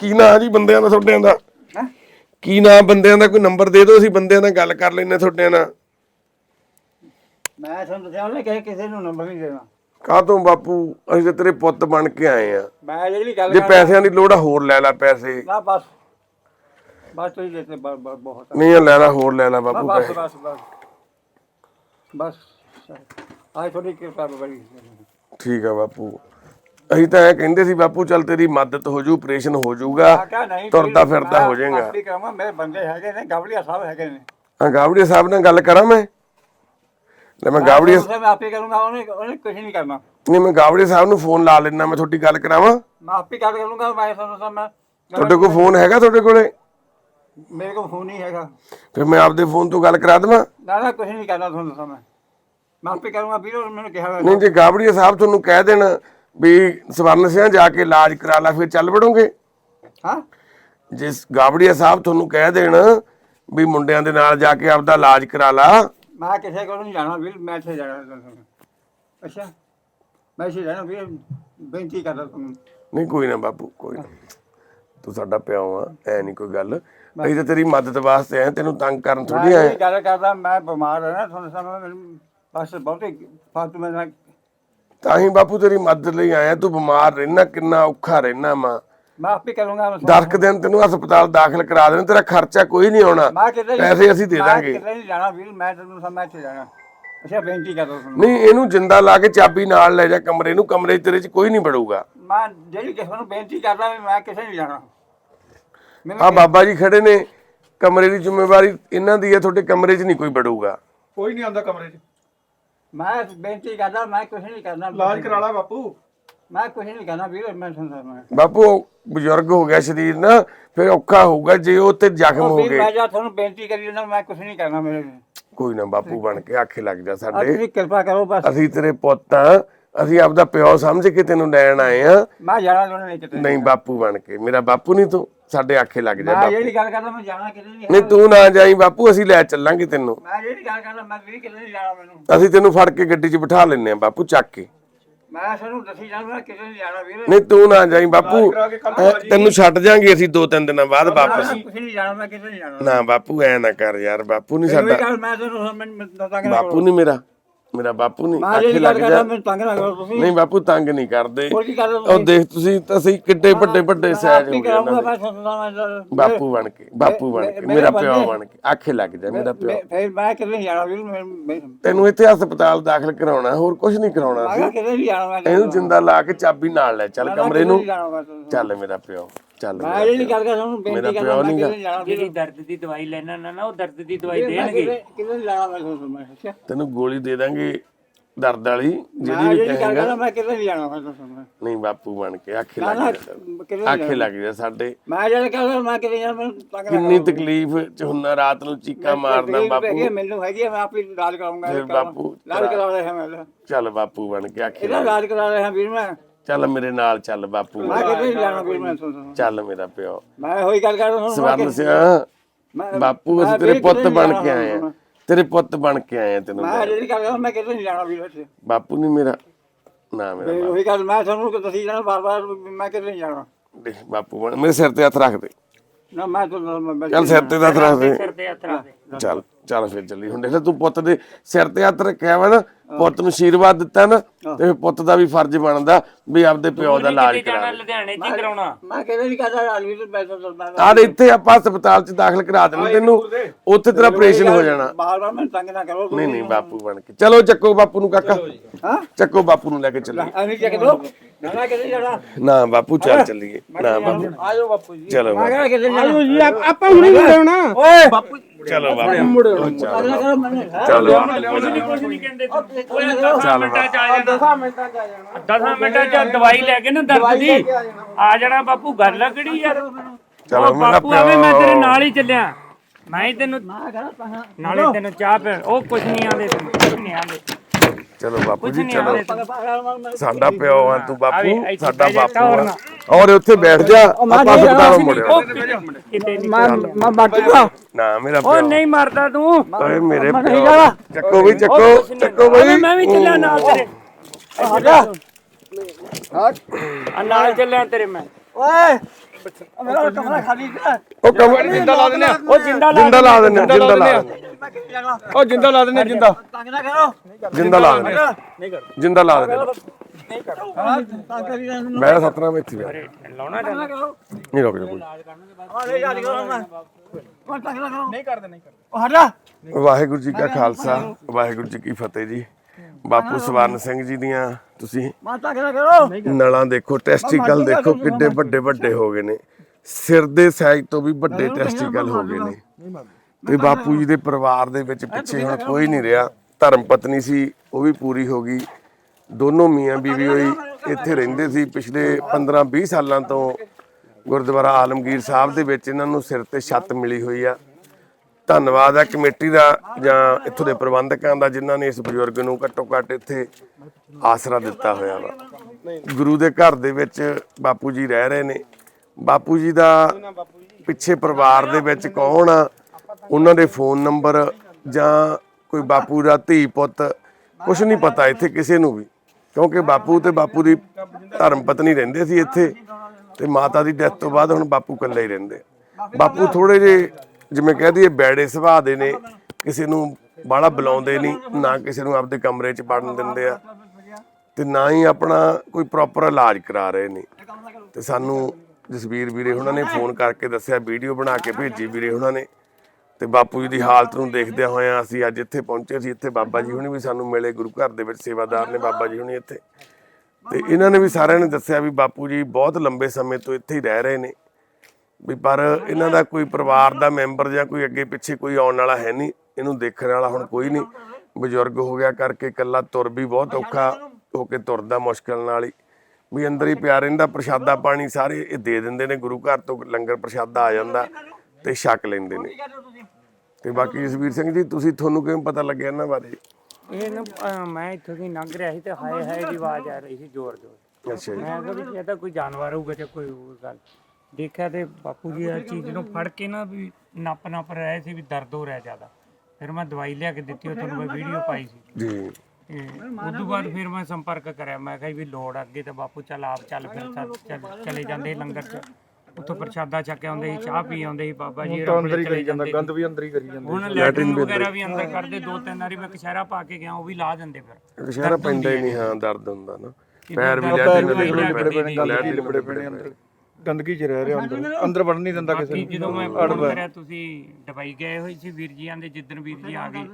ਕੀ ਨਾਂ ਜੀ ਬੰਦਿਆਂ ਦਾ ਤੁਹਾਡਿਆਂ ਦਾ? ਹੈਂ? ਕੀ ਨਾਂ ਬੰਦਿਆਂ ਦਾ? ਕੋਈ ਨੰਬਰ ਦੇ ਦਿਓ ਅਸੀਂ ਬੰਦਿਆਂ ਨਾਲ ਗੱਲ ਕਰ ਲੈਨੇ ਤੁਹਾਡਿਆਂ ਨਾਲ। ਮੈਂ ਤੁਹਾਨੂੰ ਦੱਸਿਆ ਉਹਨੇ ਕਿ ਕਿਸੇ ਨੂੰ ਨੰਬਰ ਨਹੀਂ ਦੇਣਾ। ਕਾਹ ਤੋਂ ਬਾਪੂ? ਅਸੀਂ ਤਾਂ ਤੇਰੇ ਪੁੱਤ ਬਣ ਕੇ ਆਏ ਆ। ਮੈਂ ਜਿਹੜੀ ਗੱਲ ਜੇ ਪੈਸਿਆਂ ਦੀ ਲੋੜ ਆ ਹੋਰ ਲੈ ਲੈ ਪੈਸੇ। ਨਾ ਬਸ। ਬਸ ਤੁਸੀਂ ਬ- ਬਹੁਤ ਆ। ਨਹੀਂ ਆ ਲੈ ਲੈ ਹੋਰ ਲੈ ਲੈ ਬਾਪੂ ਬਸ ਪੈਸੇ। ਬਸ ਬਸ। ਬਸ ਆਈ ਥੋੜੀ ਕਿਰਪਾ ਬੜੀ ਠੀਕ ਆ ਬਾਪੂ। ਅਸੀਂ ਤਾਂ ਇਹ ਕਹਿੰਦੇ ਸੀ ਬਾਪੂ ਚੱਲ ਤੇਰੀ ਮਦਦ ਹੋ ਜੂ ਆਪਰੇਸ਼ਨ ਹੋ ਜਾਊਗਾ ਨਹੀਂ ਤੁਰਦਾ ਫਿਰਦਾ ਹੋ ਜਾਏਗਾ। ਮੇਰੇ ਬੰਦੇ ਹੈਗੇ ਨੇ ਗਵਲੀਆ ਸਾਹਿਬ ਹੈਗੇ ਨੇ। ਹਾਂ ਗਾਵੜੀਆ ਸਾਹਿਬ ਨਾਲ ਗੱਲ ਕਰਾਂ ਮੈਂ? ਲੈ ਮੈਂ ਗਾਵੜੀਆ ਉਸੇ ਮੈਂ ਆਪੇ ਕਰੂੰਗਾ ਉਹਨੇ ਉਹਨੇ ਕੁਝ ਨਹੀਂ ਕਰਨਾ। ਨਹੀਂ ਮੈਂ ਗਾਵੜੀਆ ਸਾਹਿਬ ਨੂੰ ਫੋਨ ਲਾ ਲੈਣਾ ਮੈਂ ਤੁਹਾਡੀ ਗੱਲ ਕਰਾਵਾਂ। ਮੈਂ ਆਪੇ ਗੱਲ ਕਰੂੰਗਾ ਮੈਂ ਤੁਹਾਨੂੰ ਮੈਂ ਤੁਹਾਡੇ ਕੋਲ ਫੋਨ ਹੈਗਾ ਤੁਹਾਡੇ ਕੋਲੇ? ਮੇਰੇ ਕੋਲ ਫੋਨ ਨਹੀਂ ਹੈਗਾ। ਫਿਰ ਮੈਂ ਆਪਦੇ ਫੋਨ ਤੋਂ ਗੱਲ ਕਰਾ ਦੇਵਾਂ। ਨਾ ਨਾ ਕੁਝ ਨਹੀਂ ਕਰਨਾ ਤੁਹਾਨੂੰ ਦੱਸਾਂ ਮੈਂ। ਮੈਂ ਆਪੇ ਕਰੂੰਗਾ ਵੀਰੋ ਮੈਨੂੰ ਕਿਹਾ ਨਹੀਂ ਜੇ ਗਾਵੜੀਆ ਸਾਹਿਬ ਤੁਹਾਨੂੰ ਕਹਿ ਦੇਣ ਵੀ ਸਵਰਨ ਸਿੰਘ ਜਾ ਕੇ ਇਲਾਜ ਕਰਾ ਲੈ ਫਿਰ ਚੱਲ ਵੜੋਗੇ। ਹਾਂ? ਜੇ ਗਾਵੜੀਆ ਸਾਹਿਬ ਤੁਹਾਨੂੰ ਕਹਿ ਦੇਣ ਵੀ ਮੁੰਡਿਆਂ ਦੇ ਨਾਲ ਜਾ ਕੇ ਆਪਦਾ ਇਲਾਜ ਕਰਾ ਲਾ ਮੈਂ ਕਿਸੇ ਕੋਲ ਨਹੀਂ ਜਾਣਾ ਵੀਰ ਮੈਂ ਇੱਥੇ ਜਾਣਾ ਅੱਛਾ ਮੈਂ ਇੱਥੇ ਜਾਣਾ ਵੀਰ ਬੇਨਤੀ ਕਰਦਾ ਤੁਹਾਨੂੰ। ਨਹੀਂ ਕੋਈ ਨਾ ਬਾਪੂ ਕੋਈ ਨਾ। ਤੂੰ ਸਾਡਾ ਪਿਓ ਆ ਐ ਨਹੀਂ ਕੋਈ ਗੱਲ। ਅਸੀਂ ਤਾਂ ਤੇਰੀ ਮਦਦ ਵਾਸਤੇ ਆਏ ਤੈਨੂੰ ਤੰਗ ਕਰਨ ਥੋੜੀ ਮੈਂ ਆਏ ਇਹ ਗੱਲ ਕਰਦਾ ਮੈਂ ਬਿਮਾਰ ਹਾਂ ਨਾ ਤੁਹਾਨੂੰ ਸਮਝ ਮੈਨੂੰ ਬਸ ਬਹੁਤੇ ਫਾਲਤੂ ਮੈਂ ਤਾਂ ਹੀ ਬਾਪੂ ਤੇਰੀ ਮਦਦ ਲਈ ਆਇਆ ਤੂੰ ਬਿਮਾਰ ਰਹਿਣਾ ਕਿੰਨਾ ਔਖਾ ਰਹਿਣਾ ਮਾਂ ਮੈਂ ਆਪੇ ਕਰੂੰਗਾ ਮੈਂ 10 ਦਿਨ ਤੈਨੂੰ ਹਸਪਤਾਲ ਦਾਖਲ ਕਰਾ ਦੇਣਾ ਤੇਰਾ ਖਰਚਾ ਕੋਈ ਨਹੀਂ ਆਉਣਾ। ਪੈਸੇ ਅਸੀਂ ਦੇ ਦਾਂਗੇ। ਕਿਤੇ ਨਹੀਂ ਜਾਣਾ ਵੀਰ ਮੈਂ ਤੈਨੂੰ ਸਮਝ ਇੱਥੇ ਜਾਣਾ। ਅੱਛਾ ਬੇਨਤੀ ਨਹੀਂ ਇਹਨੂੰ ਜਿੰਦਾ ਲਾ ਕੇ ਚਾਬੀ ਨਾਲ ਲੈ ਜਾ ਕਮਰੇ ਨੂੰ ਕਮਰੇ ਤੇਰੇ 'ਚ ਕੋਈ ਨਹੀਂ ਵੜੂਗਾ। ਮੈਂ ਜਿਹੜੀ ਕਿਸੇ ਨੂੰ ਬੇਨਤੀ ਕਰਦਾ ਵੀ ਮੈਂ ਕਿਸੇ ਨਹੀਂ ਜਾਣਾ। ਮੈਨੂੰ ਆ ਬਾਬਾ ਜੀ ਖੜੇ ਨੇ ਕਮਰੇ ਦੀ ਜ਼ਿੰਮੇਵਾਰੀ ਇਹਨਾਂ ਦੀ ਹੈ ਤੁਹਾਡੇ ਕਮਰੇ 'ਚ ਨਹੀਂ ਕੋਈ ਵੜੂਗਾ। ਕੋਈ ਨਹੀਂ ਆਉਂਦਾ ਕਮਰੇ 'ਚ। ਮੈਂ ਬੇਨਤੀ ਕਰਦਾ ਮੈਂ ਕੁਝ ਨਹੀਂ ਕਰਨਾ। ਇਲਾਜ ਕਰਾ ਲਾ ਬਾਪੂ। ਮੈਂ ਕੁਝ ਨਹੀਂ ਕਰਨਾ ਵੀਰ ਮੈਂ ਸੁਣਦਾ ਮੈਂ। ਬਾਪੂ ਉਹ ਬਜ਼ੁਰਗ ਹੋ ਗਿਆ ਸਰੀਰ ਨਾ ਫਿਰ ਔਖਾ ਹੋਊਗਾ ਜੇ ਉਹ ਤੇ ਜ਼ਖਮ ਹੋ ਗਏ। ਮੈਂ ਜਾ ਤੁਹਾਨੂੰ ਬੇਨਤੀ ਕਰੀ ਜਾਂਦਾ ਮੈਂ ਕੁਝ ਨਹੀਂ ਕਰਨਾ ਮੇਰੇ ਕੋਈ ਨਾ ਬਾਪੂ ਬਣ ਕੇ ਆਖੇ ਲੱਗ ਜਾ ਸਾਡੇ। ਤੁਸੀਂ ਕਿਰਪਾ ਕਰੋ ਬਸ। ਅਸੀਂ ਤੇਰੇ ਪੁੱਤ ਆ ਅਸੀਂ ਆਪਦਾ ਪਿਓ ਸਮਝ ਕੇ ਤੈਨੂੰ ਲੈਣ ਆਏ ਆ। ਮੈਂ ਜਾਣਾ ਚਾਹੁੰਦਾ ਨਹੀਂ ਕਿਤੇ। ਨਹੀਂ ਬਾਪੂ ਬਣ ਕੇ ਮੇਰਾ ਬਾਪੂ ਨਹੀਂ ਤੂੰ ਸਾਡੇ ਆਖੇ ਲੱਗ ਜਾ ਮੈਂ ਬਾਪੂ। ਜਿਹੜੀ ਗੱਲ ਕਰਦਾ ਮੈਂ ਜਾਣਾ ਕਿਤੇ ਨਹੀਂ। ਨਹੀਂ ਤੂੰ ਨਾ ਜਾਈ ਬਾਪੂ ਅਸੀਂ ਲੈ ਚੱਲਾਂਗੇ ਤੈਨੂੰ। ਮੈਂ ਜਿਹੜੀ ਗੱਲ ਕਰਦਾ ਮੈਂ ਵੀਰ ਕਿਤੇ ਨਹੀਂ ਜਾਣਾ ਮੈਨੂੰ। ਅਸੀਂ ਤੈਨੂੰ ਫੜ ਕੇ ਗੱਡੀ 'ਚ ਬਿਠਾ ਲੈਨੇ ਆ ਬਾਪੂ ਚੱਕ ਕੇ। ਮੈਂ ਦੱਸੀ ਜਾਣਾ ਨਹੀਂ ਜਾਣਾ ਵੀਰ। ਨਹੀਂ ਤੂੰ ਨਾ ਜਾਈ ਬਾਪੂ। ਐ, ਤੈਨੂੰ ਛੱਡ ਜਾਾਂਗੇ ਅਸੀਂ ਦੋ ਤਿੰਨ ਦਿਨਾਂ ਬਾਅਦ ਵਾਪਸ। ਮੈਂ ਕੁਝ ਨਹੀਂ ਜਾਣਾ ਮੈਂ ਕਿਤੇ ਨਹੀਂ ਜਾਣਾ ਨਾ ਬਾਪੂ ਐ ਨਾ ਕਰ ਯਾਰ ਬਾਪੂ ਨਹੀਂ ਕੋਈ ਸਾਡਾ ਗੱਲ ਮੈਂ ਤੁਹਾਨੂੰ ਬਾਪੂ ਨਹੀਂ ਮੇਰਾ। ਮੇਰਾ ਬਾਪੂ ਨਹੀਂ ਆਖੇ ਲੱਗ ਜਾ। ਮੈਨੂੰ ਤੰਗ ਨਾ ਕਰੋ ਤੁਸੀਂ। ਨਹੀਂ ਬਾਪੂ ਤੰਗ ਨਹੀਂ ਕਰਦੇ। ਹੋਰ ਕੀ ਕਰਦਾ ਉਹ ਦੇਖ ਤੁਸੀਂ ਤਾਂ ਸਹੀ ਕਿੱਡੇ ਵੱਡੇ ਵੱਡੇ ਸਾਈਜ਼ ਹੋ ਗਏ ਬਾਪੂ ਬਣ ਕੇ ਬਾਪੂ ਬਣ ਕੇ ਮੇਰੇ ਪਿਓ ਬਣ ਕੇ ਆਖੇ ਲੱਗ ਜਾ ਮੇਰਾ ਪਿਓ। ਫਿਰ ਮੈਂ ਨਹੀਂ ਜਾਣਾ ਵੀਰ ਤੈਨੂੰ ਇੱਥੇ ਹਸਪਤਾਲ ਦਾਖਲ ਕਰਾਉਣਾ ਹੋਰ ਕੁਝ ਨਹੀਂ ਕਰਾਉਣਾ ਸੀ। ਇਹਨੂੰ ਜਿੰਦਾ ਲਾ ਕੇ ਚਾਬੀ ਨਾਲ ਲੈ ਚੱਲ ਕਮਰੇ ਨੂੰ। ਚੱਲ ਮੇਰਾ ਪਿਓ। ਚੱਲ ਮੈਂ ਜਿਹੜੀ ਗੱਲ ਕਰਦਾ ਤੁਹਾਨੂੰ ਮੇਰਾ ਬੇਨਤੀ ਪਿਓ ਕਰਦਾ ਨਹੀਂ ਜਾਣਾ ਵੀਰ ਜਿਹੜੀ ਦਰਦ ਦੀ ਦਵਾਈ ਲੈਣਾ ਨਾ ਨਾ ਉਹ ਦਰਦ ਦੀ ਦਵਾਈ ਦੇਣਗੇ। ਨਹੀਂ ਜਾਣਾ ਮੈਂ ਤੁਹਾਨੂੰ ਮੈਂ ਅੱਛਾ? ਤੈਨੂੰ ਗੋਲੀ ਦੇ ਦਾਂਗੇ ਦਰਦ ਵਾਲੀ ਜਿਹੜੀ ਮੈਂ ਵੀ ਜਿਹੜੀ ਗੱਲ ਕਹੇਗਾ। ਕਰਦਾ ਮੈਂ ਕਿਤੇ ਨਹੀਂ ਜਾਣਾ ਮੈਂ ਤੁਹਾਨੂੰ ਨਹੀਂ ਬਾਪੂ ਬਣ ਕੇ ਆਖੇ ਲੱਗ ਨਾ ਜਾ। ਨਹੀਂ ਆਖੇ ਲੱਗ ਜਾ ਸਾਡੇ। ਮੈਂ ਜਿਹੜਾ ਕਹਿੰਦਾ ਮੈਂ ਕਿਤੇ ਜਾਣਾ ਮੈਨੂੰ ਤੰਗ ਨਾ ਕਿੰਨੀ ਤਕਲੀਫ ਚ ਹੁੰਦਾ ਰਾਤ ਨੂੰ ਚੀਕਾ ਮਾਰਦਾ ਬਾਪੂ। ਮੈਨੂੰ ਹੈਗੀ ਹੈ, ਮੈਂ ਆਪ ਹੀ ਇਲਾਜ ਕਰਾਉਂਗਾ ਫਿਰ ਬਾਪੂ ਇਲਾਜ ਕਰਾ ਰਿਹਾ ਮੈਂ ਇਹਦਾ ਚੱਲ ਬਾਪੂ ਬਣ ਕੇ ਆਖੇ ਇਹਦਾ ਲੱਗ ਇਲਾਜ ਕਰਾ ਰਿਹਾ ਵੀਰ ਮੈਂ। ਚੱਲ ਮੇਰੇ ਨਾਲ ਚੱਲ ਬਾਪੂ। ਮੈਂ ਕਿਤੇ ਨਹੀਂ ਜਾਣਾ ਵੀਰ ਮੈਂ ਤੁਹਾਨੂੰ ਚੱਲ ਮੇਰਾ ਪਿਓ। ਮੈਂ ਹੋਈ ਗੱਲ ਕਰਦਾ ਤੁਹਾਨੂੰ ਸਵਰਨ ਸਿੰਘ ਮੈਂ- ਬਾਪੂ ਅਸੀਂ ਤੇਰੇ ਪੁੱਤ ਬਣ ਕੇ ਆਏ ਆ। ਤੇਰੇ ਪੁੱਤ ਬਣ ਕੇ ਆਏ ਆ ਤੈਨੂੰ ਮੈਂ। ਜਿਹੜੀ ਗੱਲ ਕਰਦਾ ਮੈਂ ਕਿਤੇ ਨਹੀਂ ਜਾਣਾ ਵੀਰ ਇੱਥੇ ਬਾਪੂ ਨਹੀਂ ਮੇਰਾ ਨਾ ਮੇਰਾ ਉਹੀ ਗੱਲ ਮੈਂ ਤੁਹਾਨੂੰ ਦੱਸੀ ਜਾਣਾ ਬਾਰ ਬਾਰ ਮੈਂ ਕਿਤੇ ਨਹੀਂ ਜਾਣਾ ਦੇਖ ਬਾਪੂ ਬਣ ਮੇਰੇ ਸਿਰ ਤੇ ਹੱਥ ਰੱਖ ਦੇ। ਨਾ ਮੈਂ ਤੁਹਾਨੂੰ ਮੈਂ ਚੱਲ ਸਿਰ ਤੇ ਹੱਥ ਰੱਖ ਦੇ। ਸਿਰ ਤੇ ਹੱਥ ਰੱਖ ਦੇ। ਚੱਲ ਚੱਲ ਫਿਰ ਚੱਲੀ। ਹੁਣ ਦੇਖ ਤੂੰ ਪੁੱਤ ਦੇ ਸਿਰ ਤੇ ਹੱਥ ਰੱਖਿਆ ਵਾ ਨਾ ਪੁੱਤ ਨੂੰ ਆਸ਼ੀਰਵਾਦ ਦਿੱਤਾ ਨਾ ਤੇ ਪੁੱਤ ਦਾ ਵੀ ਫਰਜ਼ ਬਣਦਾ ਵੀ ਆਪਦੇ ਪਿਓ ਦਾ ਇਲਾਜ ਕਿਤੇ ਜਾਣਾ ਕਰਾ ਲੁਧਿਆਣੇ 'ਚ ਹੀ ਕਰਾਉਣਾ। ਮੈਂ ਕਿਤੇ ਨਹੀਂ ਕਰਦਾ ਰਾਜਵੀਰ ਤੋਂ ਪੈਸਾ ਦਰਦਾ ਆਹ ਇੱਥੇ ਆਪਾਂ ਹਸਪਤਾਲ 'ਚ ਦਾਖਲ ਕਰਾ ਦੇਣਾ ਤੈਨੂੰ ਉੱਥੇ ਤੇਰਾ ਆਪਰੇਸ਼ਨ ਹੋ ਜਾਣਾ। ਬਾਰ ਬਾਰ ਮੈਨੂੰ ਤੰਗ ਨਾ ਕਰੋ ਨਹੀਂ ਨਹੀਂ ਬਾਪੂ ਬਣ ਕੇ। ਚਲੋ ਚੱਕੋ ਬਾਪੂ ਨੂੰ ਕਾਕਾ। ਹਾਂ? ਚੱਕੋ ਬਾਪੂ ਨੂੰ ਲੈ ਕੇ ਚੱਲੀਏ। ਐਵੇਂ ਚੱਕ ਦੋ। ਨਾ ਕਿਤੇ ਜਾਣਾ। ਨਾ ਬਾਪੂ ਚੱਲ ਚੱਲੀਏ। ਨਾ ਬਾਪੂ। ਆਜੋ ਬਾਪੂ ਜੀ। ਚਲੋ ਮੈਂ ਬਾਪੂ। ਕਿਹਾ ਕਿਤੇ ਜਾਣਾ। ਜੀ ਆਪਾਂ ਹੁਣੇ ਲੈਣਾ ਓਏ ਬਾਪੂ ਚਲੋ ਹੈਂ? ਚਲੋ। ਓਏ 10 ਮਿੰਟਾਂ 'ਚ ਆ ਜਾਣਾ। 10 ਮਿੰਟਾਂ 'ਚ ਆ ਜਾਣਾ। 10 ਮਿੰਟਾਂ 'ਚ ਦਵਾਈ ਲੈ ਕੇ ਨਾ ਦਰਦ। ਦੀ ਆ ਜਾਣਾ। ਬਾਪੂ ਗੱਲ ਆ ਕਿਹੜੀ ਯਾਰ? ਚਲੋ ਬਾਪੂ ਆਵੇ ਮੈਂ ਤੇਰੇ ਨਾਲ ਹੀ ਚੱਲਿਆ। ਮੈਂ ਹੀ ਤੈਨੂੰ ਨਾਲੇ ਤੈਨੂੰ ਚਾਹ ਪੀ ਉਹ ਕੁਝ ਨਹੀਂ ਆਂਦੇ ਕੁਝ ਨਹੀਂ ਆਂਦੇ। ਚਲੋ ਬਾਪੂ ਜੀ ਚਲੋ। ਸਾਡਾ ਪਿਓ ਆ ਤੂੰ ਆ ਬਾਪੂ ਸਾਡਾ ਜਾ, ਬਾਪੂ ਆ। ਔਰ ਉੱਥੇ ਬੈਠ ਜਾ ਆਪਾਂ ਹਸਪਤਾਲੋਂ ਮੁੜਿਆ ਉਹ ਮੈਂ ਮੈਂ ਬਾਟੂਗਾ ਨਾ ਮੇਰਾ ਉਹ ਪਿਓ। ਨਹੀਂ ਮਰਦਾ ਤੂੰ। ਓਏ ਮੇਰੇ ਪਿਓ। ਚੱਕੋ ਵੀ ਉਹ ਚੱਕੋ ਚੱਕੋ ਬਈ। ਮੈਂ ਵੀ ਚੱਲਿਆ ਨਾਲ ਤੇਰੇ। ਹਟਾ ਆ ਨਾਲ ਚੱਲਿਆ ਤੇਰੇ ਮੈਂ। ਓਏ ਮੇਰਾ ਕਮਰਾ ਖਾਲੀ ਹੈ ਉਹ ਕਮਰ ਜਿੰਦਾ ਲਾ ਦਿੰਦੇ ਆ। ਉਹ ਜਿੰਦਾ ਲਾ ਜਿੰਦਾ ਲਾ ਦਿੰਦੇ ਜਿੰਦਾ ਲਾ ਦਿੰਦੇ ਮੈਂ ਕਿੱਥੇ ਜਾਣਾ ਉਹ ਜਿੰਦਾ ਲਾ ਦਿੰਦੇ ਆ, ਜਿੰਦਾ। ਤੰਗ ਨਾ ਕਰੋ। ਜਿੰਦਾ ਲਾ ਦਿੰਦੇ ਨਹੀਂ ਕਰੋ। ਜਿੰਦਾ ਲਾ ਦਿੰਦੇ ਹਾਂ ਤੰਗ ਕਰੀ ਨਾ ਨੂੰ। ਮੈਂ ਸਤਨਾਮ ਇੱਥੇ ਬੈਠ ਲਾਉਣਾ ਨਾ ਕਰੋ। ਨਹੀਂ ਰੁਕ ਜਾ ਕੋਈ। ਆ ਲੈ ਯਾਦ ਕਰੋ ਮੈਂ। ਉਹ ਤੰਗ ਨਾ ਕਰੋ। ਨਹੀਂ ਕਰਦੇ ਨਹੀਂ ਕਰਦੇ। ਉਹ ਹਟਾ ਵਾਹਿਗੁਰੂ ਜੀ ਕਾ ਖਾਲਸਾ ਵਾਹਿਗੁਰੂ ਜੀ ਕੀ ਫਤਿਹ ਜੀ। ਬਾਪੂ ਸਵਰਨ ਸਿੰਘ ਜੀ ਦੀਆਂ ਤੁਸੀਂ ਮੈਂ ਤੰਗ ਨਾ ਕਰੋ ਨਲਾਂ ਦੇਖੋ ਟੈਸਟੀਕਲ ਦੇਖੋ ਕਿੱਡੇ ਵੱਡੇ ਵੱਡੇ ਹੋ ਗਏ ਨੇ। ਸਿਰ ਦੇ ਸਾਈਜ਼ ਤੋਂ ਵੀ ਵੱਡੇ ਟੈਸਟੀਕਲ ਹੋ ਗਏ ਨੇ। ਤੇ ਬਾਪੂ ਜੀ ਦੇ ਪਰਿਵਾਰ ਦੇ ਵਿੱਚ ਪਿੱਛੇ ਹੁਣ ਕੋਈ ਨਹੀਂ ਰਿਹਾ। ਧਰਮ ਪਤਨੀ ਸੀ ਉਹ ਵੀ ਪੂਰੀ ਹੋ ਗਈ। ਦੋਨੋਂ ਮੀਆਂ ਬੀਵੀ ਹੋਈ ਇੱਥੇ ਰਹਿੰਦੇ ਸੀ ਪਿਛਲੇ 15 20 ਸਾਲਾਂ ਤੋਂ ਗੁਰਦੁਆਰਾ ਆਲਮਗੀਰ ਸਾਹਿਬ ਦੇ ਵਿੱਚ। ਇਹਨਾਂ ਨੂੰ ਸਿਰ ਤੇ ਛੱਤ ਮਿਲੀ ਹੋਈ ਆ। ਧੰਨਵਾਦ ਹੈ ਕਮੇਟੀ ਦਾ ਜਾਂ ਇੱਥੋਂ ਦੇ ਪ੍ਰਬੰਧਕਾਂ ਦਾ ਜਿਨ੍ਹਾਂ ਨੇ ਇਸ ਬਜ਼ੁਰਗ ਨੂੰ ਘੱਟੋ ਘੱਟ ਇੱਥੇ ਆਸਰਾ ਦਿੱਤਾ ਹੋਇਆ ਵਾ। ਗੁਰੂ ਦੇ ਘਰ ਦੇ ਵਿੱਚ ਬਾਪੂ ਜੀ ਰਹਿ ਰਹੇ ਨੇ। ਬਾਪੂ ਜੀ ਦਾ ਪਿੱਛੇ ਪਰਿਵਾਰ ਦੇ ਵਿੱਚ ਕੌਣ ਆ? ਉਹਨਾਂ ਦੇ ਫੋਨ ਨੰਬਰ ਜਾਂ ਕੋਈ ਬਾਪੂ ਦਾ ਧੀ ਪੁੱਤ? ਕੁਝ ਨਹੀਂ ਪਤਾ ਇੱਥੇ ਕਿਸੇ ਨੂੰ ਵੀ। ਕਿਉਂਕਿ ਬਾਪੂ ਤੇ ਬਾਪੂ ਦੀ ਧਰਮ ਪਤਨੀ ਰਹਿੰਦੇ ਸੀ ਇੱਥੇ ਤੇ ਮਾਤਾ ਦੀ ਡੈਥ ਤੋਂ ਬਾਅਦ ਹੁਣ ਬਾਪੂ ਇਕੱਲੇ ਹੀ ਰਹਿੰਦੇ। ਬਾਪੂ ਥੋੜੇ ਜੇ ਜਿਵੇਂ ਕਹਿ ਦਈਏ ਬੈੜੇ ਸੁਭਾਅ ਦੇ ਨੇ, ਕਿਸੇ ਨੂੰ ਬਾਹਲਾ ਬੁਲਾਉਂਦੇ ਨਹੀਂ, ਨਾ ਕਿਸੇ ਨੂੰ ਆਪਦੇ ਕਮਰੇ 'ਚ ਵੜਨ ਦਿੰਦੇ ਆ ਤੇ ਨਾ ਹੀ ਆਪਣਾ ਕੋਈ ਪ੍ਰੋਪਰ ਇਲਾਜ ਕਰਾ ਰਹੇ ਨੇ। ਤੇ ਸਾਨੂੰ ਜਸਵੀਰ ਵੀਰੇ ਉਹਨਾਂ ਨੇ ਫੋਨ ਕਰਕੇ ਦੱਸਿਆ, ਵੀਡੀਓ ਬਣਾ ਕੇ ਭੇਜੀ ਵੀਰੇ ਉਹਨਾਂ ਨੇ। ਤੇ ਬਾਪੂ ਜੀ ਦੀ ਹਾਲਤ ਨੂੰ ਦੇਖਦਿਆਂ ਹੋਇਆਂ ਅਸੀਂ ਅੱਜ ਇੱਥੇ ਪਹੁੰਚੇ ਸੀ, ਇੱਥੇ ਬਾਬਾ ਜੀ ਹੁਣੀ ਵੀ ਸਾਨੂੰ ਮਿਲੇ, ਗੁਰੂ ਘਰ ਦੇ ਵਿੱਚ ਸੇਵਾਦਾਰ ਨੇ ਬਾਬਾ ਜੀ ਹੁਣੀ ਇੱਥੇ। ਤੇ ਇਹਨਾਂ ਨੇ ਵੀ ਸਾਰਿਆਂ ਨੇ ਦੱਸਿਆ ਵੀ ਬਾਪੂ ਜੀ ਬਹੁਤ ਲੰਬੇ ਸਮੇਂ ਤੋਂ ਇੱਥੇ ਹੀ ਰਹਿ ਰਹੇ ਨੇ। ਵੀ ਪਰ ਇਹਨਾਂ ਦਾ ਕੋਈ ਪਰਿਵਾਰ ਦਾ ਮੈਂਬਰ ਜਾਂ ਕੋਈ ਅੱਗੇ ਪਿੱਛੇ ਕੋਈ ਆਉਣ ਵਾਲਾ ਹੈ ਨਹੀਂ ਇਹਨੂੰ ਦੇਖਣ ਵਾਲਾ ਹੁਣ ਕੋਈ ਨਹੀਂ। ਬਜ਼ੁਰਗ ਹੋ ਗਿਆ ਕਰਕੇ ਇਕੱਲਾ ਤੁਰ ਵੀ ਬਹੁਤ ਔਖਾ ਹੋ ਕੇ ਤੁਰਦਾ ਮੁਸ਼ਕਲ ਨਾਲ ਹੀ। ਵੀ ਅੰਦਰ ਹੀ ਪਿਆ ਰਹਿੰਦਾ ਪ੍ਰਸ਼ਾਦਾ ਪਾਣੀ ਸਾਰੇ ਇਹ ਦੇ ਦਿੰਦੇ ਨੇ ਗੁਰੂ ਘਰ ਤੋਂ ਲੰਗਰ ਪ੍ਰਸ਼ਾਦਾ ਆ ਜਾਂਦਾ ਤੇ ਛਕ ਲੈਂਦੇ ਨੇ। ਤੇ ਬਾਕੀ ਜਸਵੀਰ ਸਿੰਘ ਜੀ ਤੁਸੀਂ ਤੁਹਾਨੂੰ ਕਿਵੇਂ ਪਤਾ ਲੱਗਿਆ ਇਹਨਾਂ ਬਾਰੇ? ਇਹ ਨਾ ਅਹ ਮੈਂ ਇੱਥੋਂ ਦੀ ਲੰਘ ਰਿਹਾ ਸੀ ਤੇ ਹਾਏ ਹਾਏ ਦੀ ਆਵਾਜ਼ ਆ ਰਹੀ ਸੀ ਜ਼ੋਰ ਜ਼ੋਰ ਅੱਛਾ ਜੀ। ਮੈਂ ਕਿਹਾ ਵੀ ਇਹ ਤਾਂ ਕੋਈ ਜਾਨਵਰ ਹੋਊਗਾ ਜਾਂ ਕੋਈ ਹੋਰ ਗੱਲ। ਦੇਖਿਆ ਤੇ ਬਾਪੂ ਜੀ ਇਹ ਚੀਜ਼ ਨੂੰ ਫੜ ਕੇ ਨਾ ਵੀ ਨੱਪ ਨੱਪ ਰਹੇ ਸੀ ਵੀ ਦਰਦ ਹੋ ਰਿਹਾ ਜ਼ਿਆਦਾ। ਫਿਰ ਮੈਂ ਦਵਾਈ ਲਿਆ ਕੇ ਦਿੱਤੀ ਉਹ ਤੁਹਾਨੂੰ ਮੈਂ ਵੀਡੀਓ ਪਾਈ ਸੀ। ਜੀ। ਤੇ ਉਸ ਤੋਂ ਬਾਅਦ ਫਿਰ ਮੈਂ ਸੰਪਰਕ ਕਰਿਆ। ਮੈਂ ਕਿਹਾ ਵੀ ਲੋੜ ਅੱਗੇ ਤਾਂ ਬਾਪੂ ਚੱਲ ਆਪ ਚੱਲ ਫਿਰ ਚੱਲ- ਚੱਲ- ਜਾਂਦੇ ਲੰਗਰ ਚ। ਉੱਥੋਂ ਪ੍ਰਸ਼ਾਦਾ ਛਕ ਕੇ ਆਉਂਦੇ ਸੀ ਚਾਹ ਪੀ ਆਉਂਦੇ ਸੀ ਬਾਬਾ ਜੀ ਤਾਂ ਅੰਦਰ ਹੀ ਕਰੀ ਜਾਂਦਾ ਗੰਦ ਵੀ ਅੰਦਰ ਹੀ ਕਰੀ ਜਾਂਦਾ ਹੁਣ ਲੈਟਰਿਨ ਵਗੈਰਾ ਵੀ ਅੰਦਰ ਕਰਦੇ ਦੋ ਤਿੰਨ ਵਾਰੀ ਮੈਂ ਕਸ਼ਹਿਰਾ ਪਾ ਕੇ ਗਿਆ ਉਹ ਵੀ ਲਾ ਦਿੰਦੇ ਫਿਰ। ਸ਼ਹਿਰਾ ਪੈਂਦਾ ਹੀ ਨਹੀਂ ਹਾਂ ਦਰਦ ਹੁੰਦਾ ਨਾ। ਪੈਰ ਵੀ ਪੈਣੇ ਗੰਦਗੀ ਲਿਬੜੇ ਪੈਣੇ ਅੰਦਰ। ਗੰਦਗੀ 'ਚ ਰਹਿ ਰਿਹਾ ਅੰਦਰ। ਅੰਦਰ ਵੜਨ ਨਹੀਂ ਦਿੰਦਾ ਕਿਸੇ ਬਾਕੀ ਨੂੰ। ਜਦੋਂ ਮੈਂ ਫੋਨ ਕਰਿਆ ਤੁਸੀਂ ਦੁਬਈ ਗਏ ਹੋਏ ਸੀ ਵੀਰ ਜੀ ਆਂਦੇ ਜਿੱਦਣ ਵੀਰ ਜੀ ਆ ਗਏ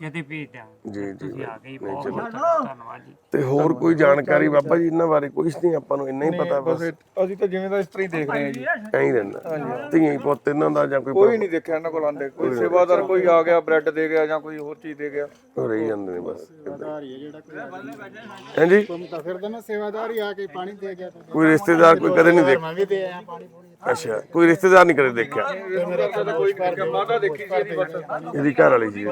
ਜਦੇ ਭੇਜ ਦਿਆਂਗੇ ਜੀ ਜੀ ਤੁਸੀਂ ਆ ਗਏ ਬਹੁਤ ਬਹੁਤ ਧੰਨਵਾਦ ਜੀ। ਤੇ ਹੋਰ ਕੋਈ ਜਾਣਕਾਰੀ ਬਾਬਾ ਜੀ ਇਹਨਾਂ ਬਾਰੇ ਕੁਝ ਨਹੀਂ ਆਪਾਂ ਨੂੰ ਇੰਨਾ ਹੀ ਪਤਾ ਬਸ ਬਸ। ਇਹ- ਅਸੀਂ ਤਾਂ ਜਿਵੇਂ ਦਾ ਇਸ ਤਰ੍ਹਾਂ ਹੀ ਦੇਖ ਰਹੇ ਹਾਂ ਜੀ। ਐਂ ਹੀ ਰਹਿੰਦਾ। ਧੀਆਂ ਹੀ ਪੁੱਤ ਇਹਨਾਂ ਦਾ ਜਾਂ ਕੋਈ ਕੋਈ ਨਹੀਂ ਦੇਖਿਆ ਇਹਨਾਂ ਕੋਲ ਆਂਦੇ ਕੋਈ ਸੇਵਾਦਾਰ ਕੋਈ ਆ ਗਿਆ ਬ੍ਰੈਡ ਦੇ ਗਿਆ ਜਾਂ ਕੋਈ ਹੋਰ ਚੀਜ਼ ਦੇ ਗਿਆ। ਉਹ ਰਹੀ ਜਾਂਦੇ ਨੇ ਬਸ। ਹਾਂਜੀ ਤਾਂ ਫਿਰ ਤਾਂ ਨਾ ਸੇਵਾਦਾਰ ਹੀ ਆ ਕੇ ਪਾਣੀ ਦੇ ਗਿਆ। ਤਾਂ ਕੋਈ ਰਿਸ਼ਤੇਦਾਰ ਕੋਈ ਕਦੇ ਨਹੀਂ ਦੇਖ ਮੈਂ ਵੀ ਦੇ ਆਇਆ ਪਾਣੀ ਪੂਣੀ ਅੱਛਾ ਕੋਈ ਰਿਸ਼ਤੇਦਾਰ ਨਹੀਂ ਕਦੇ ਦੇਖਿਆ? ਕੋਈ ਨਹੀਂ ਦੇਖਿਆ ਮਾਤਾ ਦੇਖੀ ਸੀ ਇਹਦੀ ਬਸ ਇਹਦੀ ਘਰ ਵਾਲੀ ਜੀ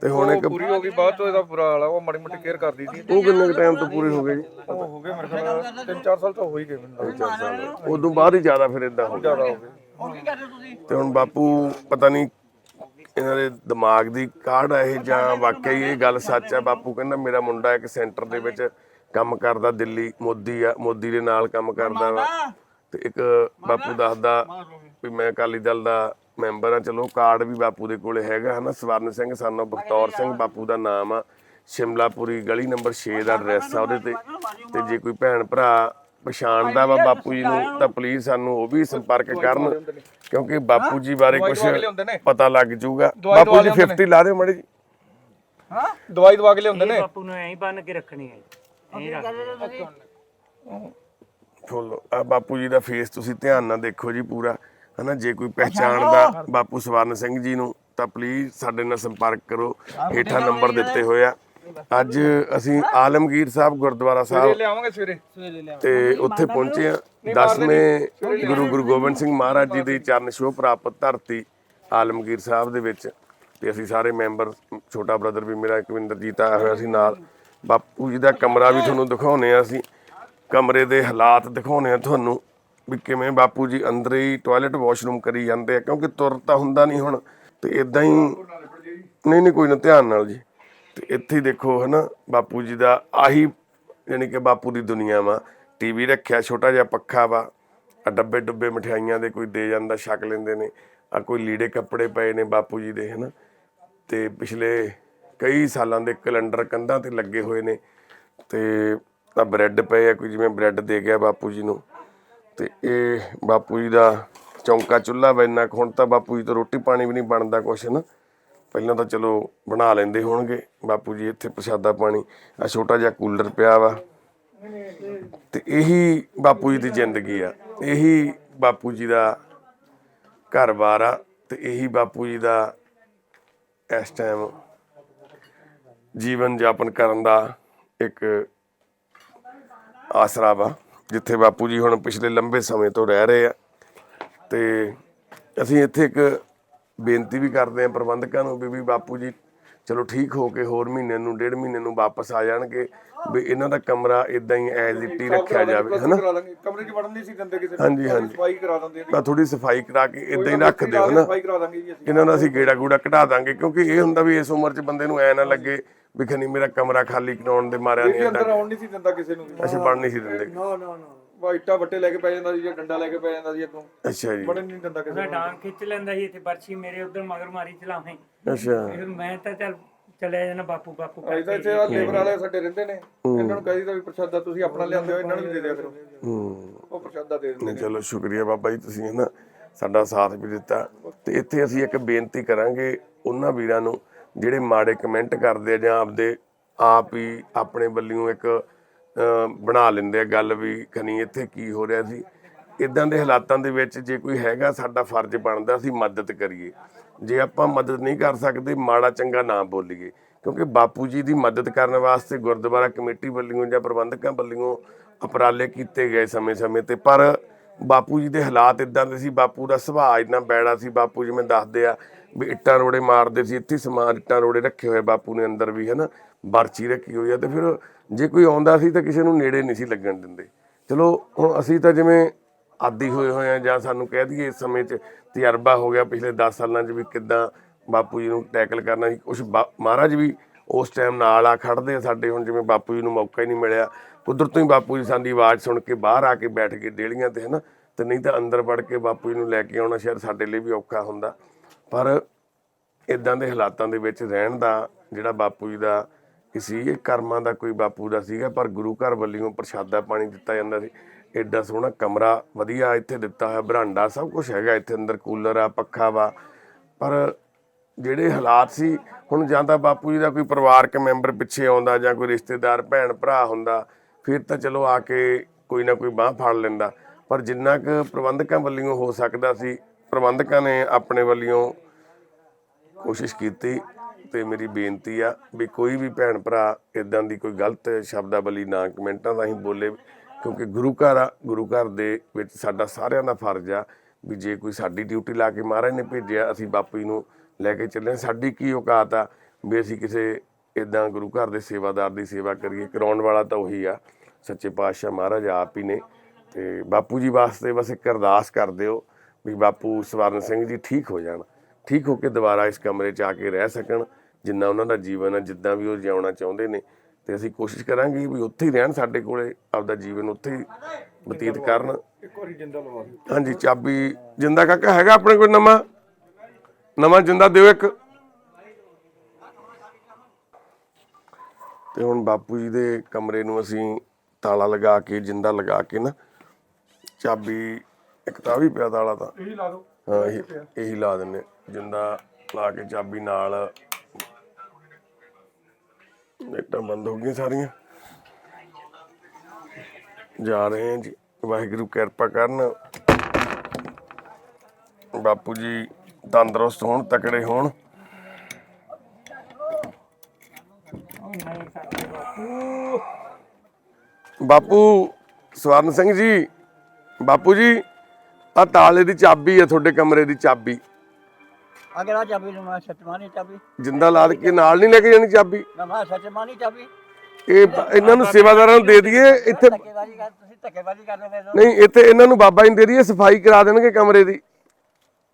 ਤੇ ਹੁਣ ਇੱਕ ਪੂਰੀ ਹੋ ਗਈ ਬਾਅਦ ਤੋਂ ਇਹਦਾ ਬੁਰਾ ਹਾਲ ਆ ਉਹ ਮਾੜੀ ਮੋਟੀ ਕੇਅਰ ਕਰਦੀ ਸੀ। ਉਹ ਕਿੰਨੇ ਟਾਈਮ ਤੋਂ ਪੂਰੇ ਹੋ ਜੀ ਉਹ ਹੋ ਗਏ ਮੇਰੇ ਖਿਆਲ 3-4 ਸਾਲ ਤਾਂ ਹੋ ਹੀ ਗਏ ਮੈਨੂੰ। ਉਦੋਂ ਬਾਅਦ ਹੀ ਜ਼ਿਆਦਾ ਫਿਰ ਇਦਾਂ ਹੋ ਗਿਆ ਜ਼ਿਆਦਾ ਹੋ ਗਏ। ਤੇ ਹੁਣ ਬਾਪੂ ਪਤਾ ਨਹੀਂ ਇਹਨਾਂ ਦੇ ਦਿਮਾਗ ਦੀ ਕਾਢ ਹੈ ਇਹ ਜਾਂ ਵਾਕਈ ਇਹ ਗੱਲ ਸੱਚ ਹੈ ਬਾਪੂ ਕਹਿੰਦਾ ਮੇਰਾ ਮੁੰਡਾ ਇੱਕ ਸੈਂਟਰ ਦੇ ਵਿੱਚ ਕੰਮ ਕਰਦਾ ਦਿੱਲੀ ਮੋਦੀ ਆ ਮੋਦੀ ਦੇ ਨਾਲ ਕੰਮ ਕਰਦਾ ਵਾ। ਤੇ ਇੱਕ ਬਾਪੂ ਦੱਸਦਾ ਵੀ ਮੈਂ ਅਕਾਲੀ ਦਲ ਦਾ ਮੈਂਬਰ ਆ ਚਲੋ ਕਾਰਡ ਵੀ ਬਾਪੂ ਦੇ ਕੋਲੇ ਹੈਗਾ ਹਨਾ ਸਵਰਨ ਸਿੰਘ ਸਾਨੂੰ ਬਖਤੌਰ ਸਿੰਘ ਬਾਪੂ ਦਾ ਨਾਮ ਆ। ਸ਼ਿਮਲਾਪੁਰੀ ਗਲੀ ਨੰਬਰ 6 ਦਾ ਐਡਰੈਸ ਆ ਉਹਦੇ ਤੇ। ਤੇ ਜੇ ਕੋਈ ਭੈਣ ਭਰਾ ਪਛਾਣਦਾ ਵਾ ਬਾਪੂ ਜੀ ਨੂੰ ਤਾਂ ਪਲੀਜ਼ ਸਾਨੂੰ ਉਹ ਵੀ ਸੰਪਰਕ ਕਰਨ ਕਿਉਂਕਿ ਬਾਪੂ ਜੀ ਬਾਰੇ ਕੁਝ ਪਤਾ ਲੱਗ ਜਾਊਗਾ। ਦਵਾਈ ਬਾਪੂ ਜੀ ਦਵਾ 50 ਲਾ ਦਿਓ ਮੜੇ ਜੀ ਦਵਾਈ ਦਵਾ ਕੇ ਲਿਆਉਂਦੇ ਨੇ। ਬਾਪੂ ਨੂੰ ਐਂ ਹੀ ਬੰਨ ਕੇ ਰੱਖਣੀ ਹੈ। ਰੱਖ ਫੁੱਲ ਆ ਬਾਪੂ ਜੀ ਦਾ ਫੇਸ ਤੁਸੀਂ ਧਿਆਨ ਨਾਲ ਦੇਖੋ ਜੀ ਪੂਰਾ। ਹਨਾ ਜੇ ਕੋਈ ਪਹਿਚਾਣਦਾ ਬਾਪੂ ਸਵਰਨ ਸਿੰਘ ਜੀ ਨੂੰ ਤਾਂ ਪਲੀਜ਼ ਸਾਡੇ ਨਾਲ ਸੰਪਰਕ ਕਰੋ। ਹੇਠਾਂ ਨੰਬਰ ਦਿੱਤੇ ਹੋਏ ਆ। ਅੱਜ ਅਸੀਂ ਆਲਮਗੀਰ ਸਾਹਿਬ ਗੁਰਦੁਆਰਾ ਸਾਹਿਬ ਲਿਆਵਾਂਗੇ ਸਵੇਰੇ। ਤੇ ਉੱਥੇ ਪਹੁੰਚੇ ਆ। 10ਵੇਂ ਗੁਰੂ ਗੁਰੂ ਗੋਬਿੰਦ ਸਿੰਘ ਮਹਾਰਾਜ ਜੀ ਦੀ ਚਰਨ ਛੋਹ ਪ੍ਰਾਪਤ ਧਰਤੀ ਆਲਮਗੀਰ ਸਾਹਿਬ ਦੇ ਵਿੱਚ। ਤੇ ਅਸੀਂ ਸਾਰੇ ਮੈਂਬਰ ਛੋਟਾ ਬ੍ਰਦਰ ਵੀ ਮੇਰਾ ਕਵਿੰਦਰਜੀਤ ਆਇਆ ਹੋਇਆ ਸੀ ਨਾਲ। ਬਾਪੂ ਜੀ ਦਾ ਕਮਰਾ ਵੀ ਤੁਹਾਨੂੰ ਦਿਖਾਉਨੇ ਆ ਅਸੀਂ। ਕਮਰੇ ਦੇ ਹਾਲਾਤ ਦਿਖਾਉਨੇ ਆ ਤੁਹਾਨੂੰ ਵੀ ਕਿਵੇਂ ਬਾਪੂ ਜੀ ਅੰਦਰ ਹੀ ਟਾਇਲਟ ਵਾਸ਼ਰੂਮ ਕਰੀ ਜਾਂਦੇ ਆ, ਕਿਉਂਕਿ ਤੁਰ ਤਾਂ ਹੁੰਦਾ ਨਹੀਂ ਹੁਣ। ਤੇ ਇਦਾਂ ਹੀ ਨਹੀਂ ਨਹੀਂ, ਕੋਈ ਨਾ, ਧਿਆਨ ਨਾਲ ਜੀ। ਤੇ ਇੱਥੇ ਹੀ ਦੇਖੋ ਹਨਾ, ਬਾਪੂ ਜੀ ਦਾ ਆਹੀ ਯਾਨੀ ਕਿ ਬਾਪੂ ਦੀ ਦੁਨੀਆ ਵਾ। ਟੀਵੀ ਰੱਖਿਆ, ਛੋਟਾ ਜਿਹਾ ਪੱਖਾ ਵਾ। ਆ ਡੱਬੇ ਡੁੱਬੇ ਮਠਿਆਈਆਂ ਦੇ ਕੋਈ ਦੇ ਜਾਂਦਾ, ਛਕ ਲੈਂਦੇ ਨੇ। ਆ ਕੋਈ ਲੀੜੇ ਕੱਪੜੇ ਪਏ ਨੇ ਬਾਪੂ ਜੀ ਦੇ, ਹਨਾ। ਤੇ ਪਿਛਲੇ ਕਈ ਸਾਲਾਂ ਦੇ ਕੈਲੰਡਰ ਕੰਧਾਂ ਤੇ ਲੱਗੇ ਹੋਏ ਨੇ ਤੇ ਆ ਬ੍ਰੈਡ ਪਏ ਆ, ਕੋਈ ਜਿਵੇਂ ਬ੍ਰੈਡ ਦੇ ਗਿਆ ਬਾਪੂ ਜੀ ਨੂੰ। ਤੇ ਇਹ ਬਾਪੂ ਜੀ ਦਾ ਚੌਂਕਾ ਚੁੱਲ੍ਹਾ ਵਾ ਇੰਨਾ ਕੁ, ਹੁਣ ਤਾਂ ਬਾਪੂ ਜੀ ਤੋਂ ਰੋਟੀ ਪਾਣੀ ਵੀ ਨਹੀਂ ਬਣਦਾ ਕੁਛ ਨਾ। ਪਹਿਲਾਂ ਤਾਂ ਚਲੋ ਬਣਾ ਲੈਂਦੇ ਹੋਣਗੇ। ਬਾਪੂ ਜੀ ਇੱਥੇ ਪ੍ਰਸ਼ਾਦਾ ਪਾਣੀ ਆ ਛੋਟਾ ਜਿਹਾ ਕੂਲਰ ਪਿਆ ਵਾ। ਤੇ ਇਹੀ ਬਾਪੂ ਜੀ ਦੀ ਜ਼ਿੰਦਗੀ ਆ। ਇਹੀ ਬਾਪੂ ਜੀ ਦਾ ਘਰ-ਬਾਰ ਆ ਤੇ ਇਹੀ ਬਾਪੂ ਜੀ ਦਾ ਇਸ ਟਾਈਮ ਜੀਵਨ ਜਾਪਨ ਕਰਨ ਦਾ ਇੱਕ ਆਸਰਾ ਵਾ, ਜਿੱਥੇ ਬਾਪੂ ਜੀ ਹੁਣ ਪਿਛਲੇ ਲੰਬੇ ਸਮੇਂ ਤੋਂ ਰਹਿ ਰਹੇ ਆ। ਤੇ ਅਸੀਂ ਇੱਥੇ ਇੱਕ ਬੇਨਤੀ ਵੀ ਕਰਦੇ ਆ ਪ੍ਰਬੰਧਕਾਂ ਨੂੰ ਵੀ ਵੀ ਬਾਪੂ ਜੀ ਚਲੋ ਠੀਕ ਹੋ ਕੇ ਹੋਰ ਮਹੀਨੇ ਨੂੰ ਡੇਢ ਮਹੀਨੇ ਨੂੰ ਵਾਪਸ ਆ ਜਾਣਗੇ। ਵੀ ਇਹਨਾਂ ਦਾ ਕਮਰਾ ਇਦਾਂ ਹੀ ਐਜ਼ ਇਟ ਹੀ ਰੱਖਿਆ ਜਾਵੇ ਹਨਾ? ਕਮਰੇ 'ਚ ਵੜਨ ਨਹੀਂ ਸੀ ਦਿੰਦੇ ਕਿਸੇ ਨੂੰ। ਹਾਂਜੀ ਹਾਂਜੀ। ਸਫ਼ਾਈ ਕਰਾ ਦਿੰਦੇ ਨੇ ਤਾਂ ਥੋੜੀ ਸਫ਼ਾਈ ਕਰਾ ਕੇ ਇਦਾਂ ਹੀ ਰੱਖ ਦਿਓ ਹਨਾ? ਸਫ਼ਾਈ ਕਰਾ ਦਾਂਗੇ ਜੀ ਅਸੀਂ। ਇਹਨਾਂ ਦਾ ਅਸੀਂ ਗੇੜਾ ਗੂੜਾ ਕਢਾ ਦਾਂਗੇ ਕਿਉਂਕਿ ਇਹ ਹੁੰਦਾ ਵੀ ਇਸ ਉਮਰ 'ਚ ਬੰਦੇ ਨੂੰ ਐ ਨਾ ਲੱਗੇ ਵੀ ਖਨੀ ਮੇਰਾ ਕਮਰਾ ਖਾਲੀ ਕਰਾਉਣ ਦੇ ਮਾਰਿਆ ਨਹੀਂ ਅੰਦਰ ਆਉਣ ਨਹੀਂ ਸੀ ਦਿੰਦਾ ਕਿਸੇ ਨੂੰ ਅੱਛਾ ਬਣ ਨਹੀਂ ਸੀ ਦਿੰਦੇ। ਵਾ ਇੱਟਾਂ ਵੱਟੇ ਲੈ ਕੇ ਪੈ ਜਾਂਦਾ ਸੀ ਜਾਂ ਡੰਡਾ ਲੈ ਕੇ ਪੈ ਜਾਂਦਾ ਸੀ ਅੱਗੋਂ ਅੱਛਾ ਜੀ। ਵੜਨ ਨਹੀਂ ਦਿੰਦਾ ਕਿਸੇ ਉਹਦਾ ਡਾਂਗ ਖਿੱਚ ਲੈਂਦਾ ਸੀ ਇੱਥੇ ਬਰਛੀ ਮੇਰੇ ਉਧਰ ਮਗਰ ਮਾਰੀ ਚਲਾਵੇਂ ਅੱਛਾ। ਫਿਰ ਮੈਂ ਤਾਂ ਚੱਲ ਚਲੇ ਜਾਣਾ ਬਾਪੂ ਬਾਪੂ ਅਸੀਂ ਤਾਂ ਇੱਥੇ ਆ ਲੇਬਰ ਵਾਲੇ ਸਾਡੇ ਰਹਿੰਦੇ ਨੇ। ਇਹਨਾਂ ਨੂੰ ਕਹੀਦਾ ਵੀ ਪ੍ਰਸ਼ਾਦਾ ਤੁਸੀਂ ਆਪਣਾ ਲਿਆਂਦੇ ਹੋ ਇਹਨਾਂ ਨੂੰ ਵੀ ਦੇ ਦਿਆ ਕਰੋ। ਹੂੰ। ਉਹ ਪ੍ਰਸ਼ਾਦਾ ਦੇ ਦਿੰਦੇ ਨਹੀਂ ਚਲੋ ਸ਼ੁਕਰੀਆ ਬਾਬਾ ਜੀ ਤੁਸੀਂ ਨਾ ਸਾਡਾ ਸਾਥ ਵੀ ਦਿੱਤਾ। ਤੇ ਇੱਥੇ ਅਸੀਂ ਇੱਕ ਬੇਨਤੀ ਕਰਾਂਗੇ ਉਹਨਾਂ ਵੀਰਾਂ ਨੂੰ ਜਿਹੜੇ ਮਾੜੇ ਕਮੈਂਟ ਕਰਦੇ ਆ ਜਾਂ ਆਪਦੇ ਆਪ ਹੀ ਆਪਣੇ ਵੱਲੋਂ ਇੱਕ ਬਣਾ ਲੈਂਦੇ ਆ ਗੱਲ ਵੀ ਖਨੀ ਇੱਥੇ ਕੀ ਹੋ ਰਿਹਾ ਸੀ। ਇਦਾਂ ਦੇ ਹਾਲਾਤਾਂ ਦੇ ਵਿੱਚ ਜੇ ਕੋਈ ਹੈਗਾ ਸਾਡਾ ਫਰਜ਼ ਬਣਦਾ ਅਸੀਂ ਮਦਦ ਕਰੀਏ। ਜੇ ਆਪਾਂ ਮਦਦ ਨਹੀਂ ਕਰ ਸਕਦੇ, ਮਾੜਾ ਚੰਗਾ ਨਾ ਬੋਲੀਏ। ਕਿਉਂਕਿ ਬਾਪੂ ਜੀ ਦੀ ਮਦਦ ਕਰਨ ਵਾਸਤੇ ਗੁਰਦੁਆਰਾ ਕਮੇਟੀ ਵੱਲੋਂ ਜਾਂ ਪ੍ਰਬੰਧਕਾਂ ਵੱਲੋਂ ਉਪਰਾਲੇ ਕੀਤੇ ਗਏ ਸਮੇਂ-ਸਮੇਂ ਤੇ, ਪਰ ਬਾਪੂ ਜੀ ਦੇ ਹਾਲਾਤ ਇਦਾਂ ਦੇ ਸੀ, ਬਾਪੂ ਦਾ ਸੁਭਾਅ ਇੰਨਾ ਬੈੜਾ ਸੀ, ਬਾਪੂ ਜਿਵੇਂ ਦੱਸਦੇ ਆ ਵੀ ਇੱਟਾਂ ਰੋੜੇ ਮਾਰਦੇ ਸੀ, ਇੱਥੇ ਸਮਾਨ ਇੱਟਾਂ ਰੋੜੇ ਰੱਖੇ ਹੋਏ ਬਾਪੂ ਨੇ ਅੰਦਰ ਵੀ, ਹਨਾ? ਬਰਚੀ ਰੱਖੀ ਹੋਈ ਆ ਤੇ ਫਿਰ ਜੇ ਕੋਈ ਆਉਂਦਾ ਸੀ ਤਾਂ ਕਿਸੇ ਨੂੰ ਨੇੜੇ ਨਹੀਂ ਸੀ ਲੱਗਣ ਦਿੰਦੇ। ਚਲੋ, ਹੁਣ ਅਸੀਂ ਤਾਂ ਜਿਵੇਂ ਆਦੀ ਹੋਏ ਹੋਏ ਆ ਜਾਂ ਸਾਨੂੰ ਕਹਿ ਦਈਏ ਇਸ ਸਮੇਂ 'ਚ ਤਜਰਬਾ ਹੋ ਗਿਆ ਪਿਛਲੇ 10 ਸਾਲਾਂ 'ਚ ਵੀ ਕਿੱਦਾਂ ਬਾਪੂ ਜੀ ਨੂੰ ਟੈਕਲ ਕਰਨਾ ਸੀ। ਕੁਝ ਮਹਾਰਾਜ ਵੀ ਉਸ ਟਾਈਮ ਨਾਲ ਆ ਖੜਦੇ ਆ ਸਾਡੇ ਹੁਣ ਜਿਵੇਂ ਬਾਪੂ ਜੀ ਨੂੰ ਮੌਕਾ ਹੀ ਨਹੀਂ ਮਿਲਿਆ। ਕੁਦਰਤੋਂ ਹੀ ਬਾਪੂ ਜੀ ਸਾਡੀ ਆਵਾਜ਼ ਸੁਣ ਕੇ ਬਾਹਰ ਆ ਕੇ ਬੈਠ ਕੇ ਡੇਲੀਆਂ ਤੇ, ਹਨਾ? ਤੇ ਨਹੀਂ ਤਾਂ ਅੰਦਰ ਵੜ ਕੇ ਬਾਪੂ ਜੀ ਨੂੰ ਲੈ ਕੇ ਆਉਣਾ ਸ਼ਾਇਦ ਸਾਡੇ ਲਈ ਵੀ ਔਖਾ ਹੁੰਦਾ। ਪਰ ਇਦਾਂ ਦੇ ਹਾਲਾਤਾਂ ਦੇ ਵਿੱਚ ਰਹਿਣ ਦਾ ਜਿਹੜਾ ਬਾਪੂ ਜੀ ਦਾ ਇਹ ਸੀ ਇਹ ਕਰਮਾਂ ਦਾ ਕੋਈ ਬਾਪੂ ਦਾ ਸੀਗਾ, ਪਰ ਗੁਰੂ ਘਰ ਵੱਲੋਂ ਪ੍ਰਸ਼ਾਦਾ ਪਾਣੀ ਦਿੱਤਾ ਜਾਂਦਾ ਸੀ। ਐਡਾ ਸੋਹਣਾ ਕਮਰਾ ਵਧੀਆ ਇੱਥੇ ਦਿੱਤਾ ਹੋਇਆ, ਬਰਾਂਡਾ ਸਭ ਕੁਝ ਹੈਗਾ ਇੱਥੇ ਅੰਦਰ, ਕੂਲਰ ਆ, ਪੱਖਾ ਵਾ। ਪਰ ਜਿਹੜੇ ਹਾਲਾਤ ਸੀ, ਹੁਣ ਜਾਂ ਤਾਂ ਬਾਪੂ ਜੀ ਦਾ ਕੋਈ ਪਰਿਵਾਰਕ ਮੈਂਬਰ ਪਿੱਛੇ ਆਉਂਦਾ ਜਾਂ ਕੋਈ ਰਿਸ਼ਤੇਦਾਰ, ਭੈਣ, ਭਰਾ ਹੁੰਦਾ, ਫਿਰ ਤਾਂ ਚਲੋ ਆ ਕੇ ਕੋਈ ਨਾ ਕੋਈ ਬਾਹ ਫੜ ਲੈਂਦਾ। ਪਰ ਜਿੰਨਾ ਕੁ ਪ੍ਰਬੰਧਕਾਂ ਵੱਲੋਂ ਹੋ ਸਕਦਾ ਸੀ, ਪ੍ਰਬੰਧਕਾਂ ਨੇ ਆਪਣੇ ਵੱਲੋਂ ਕੋਸ਼ਿਸ਼ ਕੀਤੀ। ਤੇ ਮੇਰੀ ਬੇਨਤੀ ਆ ਵੀ ਕੋਈ ਵੀ ਭੈਣ ਭਰਾ ਇਦਾਂ ਦੀ ਕੋਈ ਗਲਤ ਸ਼ਬਦਾਵਲੀ ਨਾ ਕਮੈਂਟਾਂ ਰਾਹੀਂ ਬੋਲੇ, ਕਿਉਂਕਿ ਗੁਰੂ ਘਰ ਆ, ਗੁਰੂ ਘਰ ਦੇ ਵਿੱਚ ਸਾਡਾ ਸਾਰਿਆਂ ਦਾ ਫਰਜ਼ ਆ ਵੀ ਜੇ ਕੋਈ ਸਾਡੀ ਡਿਊਟੀ ਲਾ ਕੇ ਮਹਾਰਾਜ ਨੇ ਭੇਜਿਆ, ਅਸੀਂ ਬਾਪੂ ਜੀ ਨੂੰ ਲੈ ਕੇ ਚੱਲੇ ਸਾਡੀ ਕੀ ਔਕਾਤ ਆ ਵੀ ਅਸੀਂ ਕਿਸੇ ਇਦਾਂ ਗੁਰੂ ਘਰ ਦੇ ਸੇਵਾਦਾਰ ਦੀ ਸੇਵਾ ਕਰੀਏ। ਕਰਾਉਣ ਵਾਲਾ ਤਾਂ ਉਹੀ ਆ, ਸੱਚੇ ਪਾਤਸ਼ਾਹ ਮਹਾਰਾਜ ਆਪ ਹੀ ਨੇ। ਤੇ ਬਾਪੂ ਜੀ ਵਾਸਤੇ ਬਸ ਇੱਕ ਅਰਦਾਸ ਕਰ ਦਿਓ ਵੀ ਬਾਪੂ ਸਵਰਨ ਸਿੰਘ ਜੀ ਠੀਕ ਹੋ ਜਾਣ, ਠੀਕ ਹੋ ਕੇ ਦੁਬਾਰਾ ਇਸ ਕਮਰੇ 'ਚ ਆ ਕੇ ਰਹਿ ਸਕਣ। ਜਿੰਨਾ ਉਹਨਾਂ ਦਾ ਜੀਵਨ ਹੈ ਜਿੱਦਾਂ ਵੀ ਉਹ ਜਿਉਣਾ ਚਾਹੁੰਦੇ ਨੇ ਤੇ ਅਸੀਂ ਕੋਸ਼ਿਸ਼ ਕਰਾਂਗੇ ਵੀ ਉੱਥੇ ਹੀ ਰਹਿਣ ਸਾਡੇ ਕੋਲੇ ਆਪਦਾ ਜੀਵਨ ਉੱਥੇ ਹੀ ਬਤੀਤ ਕਰਨ। ਇੱਕ ਵਾਰੀ ਜਿੰਦਾ ਲਵਾ ਦਿਓ। ਹਾਂਜੀ ਚਾਬੀ ਜਿੰਦਾ ਕਾਕਾ ਹੈਗਾ ਆਪਣੇ ਕੋਲ ਨਵਾਂ? ਨਵਾਂ ਜਿੰਦਾ ਦਿਓ ਇੱਕ। ਤੇ ਹੁਣ ਬਾਪੂ ਜੀ ਦੇ ਕਮਰੇ ਨੂੰ ਅਸੀਂ ਤਾਲਾ ਲਗਾ ਕੇ ਜਿੰਦਾ ਲਗਾ ਕੇ ਨਾ ਚਾਬੀ ਇੱਕ ਤਾਂ ਵੀ ਪਿਆ ਤਾਲਾ ਤਾਂ। ਇਹੀ ਲਾ ਦਿਓ। ਹਾਂ ਇਹੀ ਇਹੀ ਲਾ ਦਿੰਨੇ ਜਿੰਦਾ ਲਾ ਕੇ ਚਾਬੀ ਨਾਲ ਲਾਈਟਾਂ ਬੰਦ ਹੋ ਗਈਆਂ ਸਾਰੀਆਂ। ਜਾ ਰਹੇ ਹਾਂ ਜੀ, ਵਾਹਿਗੁਰੂ ਕਿਰਪਾ ਕਰਨ। ਬਾਪੂ ਜੀ ਤੰਦਰੁਸਤ ਹੋਣ, ਤਕੜੇ ਹੋਣ। ਬਾਪੂ, ਸਵਰਨ ਸਿੰਘ ਜੀ, ਬਾਪੂ ਜੀ ਆ ਤਾਲੇ ਦੀ ਚਾਬੀ ਹੈ ਤੁਹਾਡੇ ਕਮਰੇ ਦੀ ਚਾਬੀ। ਅਗਰ ਆ ਚਾਬੀ ਨੂੰ ਮੈਂ ਸੱਚਮਾਨੀ ਚਾਬੀ। ਜਿੰਦਾ ਲਾ ਕੇ ਨਾਲ ਨਹੀਂ ਲੈ ਕੇ ਜਾਣੀ ਚਾਬੀ? ਨਾ ਮੈਂ ਸੱਚਮਾਨੀ ਚਾਬੀ। ਇਹ ਬ- ਇਹਨਾਂ ਨੂੰ ਸੇਵਾਦਾਰਾਂ ਨੂੰ ਦੇ ਦਈਏ ਇੱਥੇ ਧੱਕੇਬਾਜ਼ੀ ਕਰ ਤੁਸੀਂ ਧੱਕੇਬਾਜ਼ੀ ਕਰ ਰਹੇ ਹੋ। ਨਹੀਂ ਇੱਥੇ ਇਹਨਾਂ ਨੂੰ ਬਾਬਾ ਜੀ ਨੂੰ ਦੇ ਦਈਏ ਸਫ਼ਾਈ ਕਰਾ ਦੇਣਗੇ ਕਮਰੇ ਦੀ।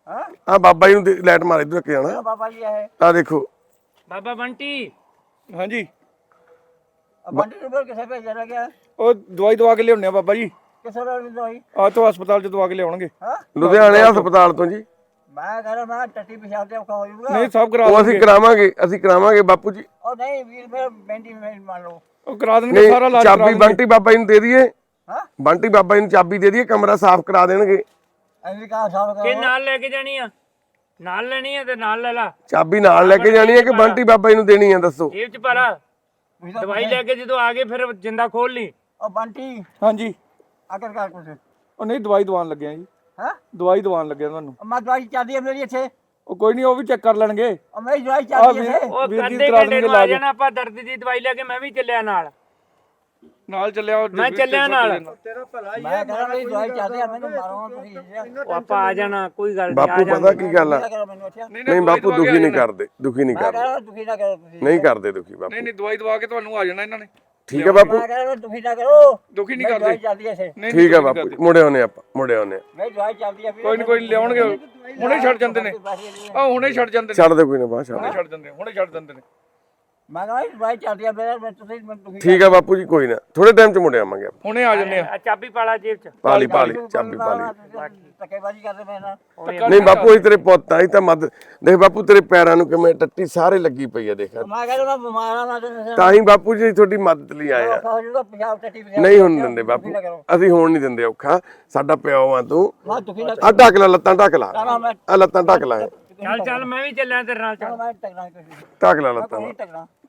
ਹਾਂ? ਆ ਬਾਬਾ ਜੀ ਨੂੰ ਦੇ- ਲਾਈਟ ਮਾਰ ਇੱਧਰ ਰੱਖ ਜਾਣਾ। ਬਾਬਾ ਜੀ ਇਹ ਆ ਦੇਖੋ। ਬਾਬਾ ਬੰਟੀ। ਹਾਂਜੀ। ਬੰਟੀ ਨੂੰ ਬੋਲ ਕਿਸੇ ਭੇਜਿਆ ਗਿਆ? ਉਹ ਦਵਾਈ ਦਵਾ ਕੇ ਲਿਆਉਣੇ ਆ ਬਾਬਾ ਜੀ। ਕਿਸੇ ਵੀ ਦਵਾਈ? ਆ ਤੋਂ ਹਸਪਤਾਲ ਚ ਦਵਾ ਕੇ ਲਿਆਉਣਗੇ। ਹਾਂ? ਲੁਧਿਆਣੇ ਹਸਪਤਾਲ ਤੋਂ ਜੀ। ਮੈਂ ਕਹਿੰਦਾ ਮੈਂ ਟੱਟੀ ਪਿਸ਼ਾਬ ਤੇ ਔਖਾ ਹੋ ਜਾਊਗਾ ਨਹੀਂ ਸਭ ਕਰਾ ਉਹ ਅਸੀਂ ਦੇਣਗੇ। ਕਰਾਵਾਂਗੇ ਅਸੀਂ ਕਰਾਵਾਂਗੇ ਬਾਪੂ ਜੀ। ਉਹ ਨਹੀਂ ਵੀਰ ਫਿਰ ਬੈਂਡੀ ਮੈਂ ਮੰਨ ਲਓ। ਉਹ ਕਰਾ ਦੇਣਗੇ ਨਹੀਂ ਸਾਰਾ ਇਲਾਜ ਕਰਾ ਚਾਬੀ ਦੇਣਗੇ। ਬੰਟੀ ਬਾਬਾ ਜੀ ਨੂੰ ਦੇ ਦਈਏ। ਹਾਂ? ਬੰਟੀ ਬਾਬਾ ਜੀ ਨੂੰ ਚਾਬੀ ਦੇ ਦਈਏ ਕਮਰਾ ਸਾਫ਼ ਕਰਾ ਦੇਣਗੇ। ਐਵੇਂ ਕਹਾ ਸਾਬ ਕਿ ਕਰੋ ਨਾਲ ਲੈ ਕੇ ਜਾਣੀ ਆ? ਨਾਲ ਲੈਣੀ ਆ ਤੇ ਨਾਲ ਲੈ ਲਾ। ਚਾਬੀ ਨਾਲ ਲੈ ਕੇ ਜਾਣੀ ਹੈ ਕਿ ਬੰਟੀ ਬਾਬਾ ਜੀ ਨੂੰ ਦੇਣੀ ਹੈ ਦੱਸੋ? ਜੇਬ ਚ ਪਾਲਾ ਦਵਾਈ ਲੈ ਕੇ ਜਦੋਂ ਆ ਗਏ ਫਿਰ ਜਿੰਦਾ ਖੋਲ ਲਈ। ਉਹ ਬੰਟੀ ਹਾਂਜੀ। ਅਗਰ ਕਰ ਕੁਛ। ਉਹ ਨਹੀਂ ਦਵਾਈ ਦਵਾਉਣ ਲੱਗਿਆ ਜੀ। ਹਾਂ? ਦਵਾਈ ਦਵਾਉਣ ਲੱਗਿਆ ਤੁਹਾਨੂੰ ਮੈਂ ਦਵਾਈ ਚੱਲਦੀ ਹੈ ਮੇਰੀ ਇੱਥੇ। ਉਹ ਕੋਈ ਨਹੀਂ ਉਹ ਵੀ ਚੈੱਕ ਕਰ ਲੈਣਗੇ। ਉਹ ਮੇਰੀ ਦਵਾਈ ਚੱਲਦੀ ਹੈ ਇੱਥੇ। ਉਹ ਵੀਰ ਜੀ ਅੱਧੇ ਕਰਾ ਘੰਟੇ ਦੇਣਗੇ ਨੂੰ ਆ ਇਲਾਜ ਜਾਣਾ ਆਪਾਂ ਦਰਦ ਦੀ ਦਵਾਈ ਲੈ ਕੇ ਮੈਂ ਵੀ ਚੱਲਿਆ ਨਾਲ। ਨਾਲ ਚੱਲਿਆ ਉਹ ਮੈਂ ਚੱਲਿਆ ਨਾਲ। ਮੈਂ ਕਹਿੰਦਾ ਮੇਰੀ ਦਵਾਈ ਚੱਲਦੀ ਹੈ ਮੈਨੂੰ ਮਾਰੋ ਤੁਸੀਂ ਉਹ ਆਪਾਂ ਆ ਜਾਣਾ ਕੋਈ ਗੱਲ ਨਹੀਂ ਬਾਪੂ ਆ ਪਤਾ ਕੀ ਗੱਲ ਆ? ਨਹੀਂ ਬਾਪੂ ਦੁਖੀ ਨਹੀਂ ਕਰਦੇ ਦੁਖੀ ਨਹੀਂ ਮੈਂ ਕਰਦੇ। ਕਹਿੰਦਾ ਦੁਖੀ ਨਾ ਕਰੋ ਤੁਸੀਂ। ਨਹੀਂ ਕਰਦੇ ਦੁਖੀ ਬਾਪੂ। ਨਹੀਂ ਨਹੀਂ ਦਵਾਈ ਦਵਾ ਕੇ ਤੁਹਾਨੂੰ ਆ ਜਾਣਾ ਇਹਨਾਂ ਨੇ। ਠੀਕ ਹੈ ਬਾਪੂ। ਮੈਂ ਕਹਿੰਦਾ ਦੁਖੀ ਨਾ ਕਰੋ। ਦੁਖੀ ਨਹੀਂ ਕਰਦੇ। ਚੱਲਦੀ ਨਹੀਂ ਠੀਕ ਹੈ ਬਾਪੂ ਜੀ ਮੁੜੇ ਆਉਨੇ ਆਪਾਂ ਮੁੜੇ ਆਉਨੇ ਮੇਰੀ ਦਵਾਈ ਚੱਲਦੀ ਵੀਰੇ। ਕੋਈ ਨਹੀਂ ਕੋਈ ਨੀ, ਲਿਆਉਣਗੇ। ਹੁਣੇ ਛੱਡ ਜਾਂਦੇ ਨੇ। ਆ ਹੁਣੇ ਛੱਡ ਜਾਂਦੇ ਨੇ। ਛੱਡ ਦੇ ਕੋਈ ਨਾ ਬਾਹਰ ਛੱਡ ਹੁਣੇ ਛੱਡ ਦਿੰਦੇ ਨੇ ਹੁਣੇ ਛੱਡ ਦਿੰਦੇ ਨੇ। ਮੈਂ ਕਹਾਂ ਦਵਾਈ ਚੱਲਦੀ ਆ ਮੇਰਾ ਮੈਂ ਤੁਸੀਂ ਮੈਂ ਤੁਸੀਂ ਠੀਕ ਆ ਬਾਪੂ ਜੀ ਕੋਈ ਨਾ। ਥੋੜੇ ਟਾਈਮ ਚ ਮੁੜ ਆਵਾਂਗੇ ਆਪਾਂ। ਹੁਣੇ ਆ ਜੰਨੇ ਆ। ਚਾਬੀ ਪਾਲਾ ਜੇਬ ਚ। ਪਾਲੀ ਪਾਲੀ ਚਾਬੀ ਪਾਲੀ ਧੱਕੇਬਾਜ਼ੀ ਕਰਦੇ ਪਏ ਨਾ। ਨਹੀਂ ਬਾਪੂ ਅਸੀਂ ਤੇਰੇ ਪੁੱਤ ਆ ਅਸੀਂ ਤਾਂ ਮਦ ਦੇਖ ਬਾਪੂ ਤੇਰੇ ਪੈਰਾਂ ਨੂੰ ਕਿਵੇਂ ਟੱਟੀ ਸਾਰੇ ਲੱਗੀ ਪਈ ਆ ਦੇਖ। ਮੈਂ ਕਹਿੰਦਾ ਮੈਂ ਬਿਮਾਰ ਆ ਮੈਂ ਤਾਂ ਤਾਂ ਹੀ ਬਾਪੂ ਜੀ ਤੁਹਾਡੀ ਮਦਦ ਲਈ ਆਏ ਆ। ਜਦੋਂ ਪੰਜਾਬ ਟੱਟੀ ਪੰਜਾਬ ਨਹੀਂ ਹੁਣ ਦਿੰਦੇ ਬਾਪੂ। ਅਸੀਂ ਹੋਣ ਨਹੀਂ ਦਿੰਦੇ ਔਖਾ। ਸਾਡਾ ਪਿਓ ਆ ਤੂੰ। ਮੈਂ ਦੁਖੀ ਆ ਢੱਕ ਲੈ ਲੱਤਾਂ ਢੱਕ ਲਾ। ਆ ਲੱਤਾਂ ਢੱਕ ਲੈ। ਚੱਲ ਚੱਲ ਮੈਂ ਵੀ ਚੱਲਿਆ ਤੇਰੇ ਨਾਲ ਚੱਲ। ਮੈਂ ਲੈ ਲੱਤਾਂ ਨਹੀਂ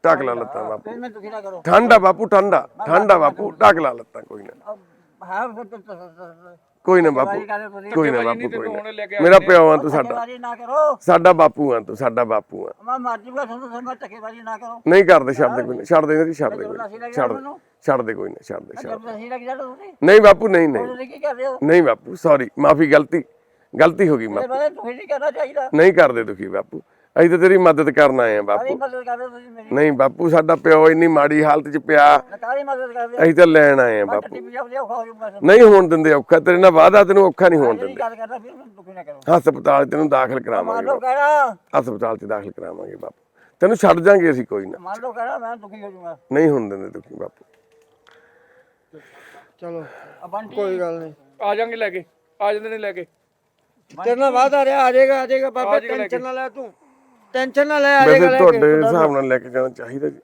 ਢੱਕ ਲੈ ਲੱਤਾਂ ਬਾਪੂ। ਫਿਰ ਮੈਂ ਦੁਖੀ ਨਾ ਕਰੋ। ਠੰਡਾ ਬਾਪੂ ਠੰਡਾ ਠੰਡਾ ਬਾਪੂ ਢੱਕ ਲੈ ਲੱਤਾਂ ਕੋਈ ਨਾ। ਹਾਂ ਕੋਈ ਨਾ ਬਾਪੂ ਤੁਸੀਂ ਕੋਈ ਨਾ ਬਾਪੂ ਕੋਈ ਨਾ। ਮੇਰਾ ਪਿਓ ਆ ਤੂੰ ਸਾਡਾ ਧੱਕੇਬਾਜ਼ੀ ਨਾ ਕਰੋ। ਸਾਡਾ ਬਾਪੂ ਆ ਤੂੰ ਸਾਡਾ ਬਾਪੂ ਆ। ਮੈਂ ਮਰ ਜੂਗਾ ਤੁਹਾਨੂੰ ਸਮਝ ਧੱਕੇਬਾਜ਼ੀ ਨਾ ਕਰੋ। ਨਹੀਂ ਕਰਦੇ ਛੱਡ ਦੇ ਕੋਈ ਨਾ ਛੱਡ ਦੇ ਨਹੀਂ ਛੱਡ ਦੇ ਕੋਈ ਨਾ ਛੱਡ ਦੇ ਛੱਡ ਦੇ ਕੋਈ ਨਾ ਛੱਡ ਦੇ ਛੱਡ ਜਦ ਅਸੀਂ ਲੱਗ ਜਾਣਾ ਤੁਸੀਂ? ਦੇ। ਨਹੀਂ ਬਾਪੂ ਨਹੀਂ ਨਹੀਂ। ਤੁਸੀਂ ਕੀ ਕਰ ਰਹੇ ਹੋ? ਨਹੀਂ ਬਾਪੂ ਸੌਰੀ ਮਾਫੀ ਗਲਤੀ। ਗਲਤੀ ਹੋ ਗਈ ਮਾਪੂ ਬਾਰੇ ਤੁਸੀਂ ਨਹੀਂ ਕਰਨਾ ਚਾਹੀਦਾ। ਨਹੀਂ ਕਰਦੇ ਦੁਖੀ ਬਾਪੂ। ਅਸੀਂ ਤਾਂ ਤੇਰੀ ਮਦਦ ਕਰਨ ਆਏ ਆ ਬਾਪੂ। ਮਦਦ ਕਰਦੇ ਹੋ ਤੁਸੀਂ ਮੇਰੀ? ਨਹੀਂ ਬਾਪੂ ਸਾਡਾ ਪਿਓ ਇੰਨੀ ਮਾੜੀ ਹਾਲਤ 'ਚ ਪਿਆ। ਕਾਹਦੀ ਮਦਦ ਕਰਦੇ ਹੋ? ਅਸੀਂ ਤਾਂ ਲੈਣ ਆਏ ਆ ਮੈਂ ਬਾਪੂ। ਨਹੀਂ ਹੋਣ ਦਿੰਦੇ ਔਖਾ ਤੇਰੇ ਨਾਲ ਵਾਦਾ ਤੈਨੂੰ ਔਖਾ ਨਹੀਂ ਹੋਣ ਦਿੰਦੇ। ਗੱਲ ਕਰਦਾ ਫਿਰ ਮੈਂ ਦੁਖੀ ਨਾ ਕਰੋ। ਹਸਪਤਾਲ 'ਚ ਤੈਨੂੰ ਦਾਖਲ ਮੰਨ ਕਰਾਵਾਂਗੇ ਹਸਪਤਾਲ 'ਚ ਦਾਖਲ ਕਰਾਵਾਂਗੇ ਬਾਪੂ। ਤੈਨੂੰ ਛੱਡ ਜਾਾਂਗੇ ਅਸੀਂ ਕੋਈ ਨਾ। ਮੰਨ ਲਓ ਕਹਿਣਾ ਮੈਂ ਦੁਖੀ ਹੋ ਜੂਗਾ ਨਹੀਂ ਹੋਣ ਦਿੰਦੇ ਦੁਖੀ ਬਾਪੂ। ਚਲੋ ਕੋਈ ਗੱਲ ਨਹੀਂ। ਆ ਜਾਾਂਗੇ ਲੈ ਕੇ ਆ ਜਾਂਦੇ ਨੇ ਲੈ ਕੇ। ਤੇਰੇ ਨਾਲ ਵਾਦਾ ਰਿਹਾ ਆ ਜਾਏਗਾ ਆ ਜਾਏਗਾ ਬਾਬਾ ਟੈਨਸ਼ਨ ਨਾ ਲੈ ਤੂੰ ਟੈਨਸ਼ਨ ਨਾ ਲੈ ਆ ਵੈਸੇ ਜਾਏਗਾ ਲੈ ਤੁਹਾਡੇ ਹਿਸਾਬ ਨਾਲ ਲੈ ਕੇ ਜਾਣਾ ਚਾਹੀਦਾ ਜੀ।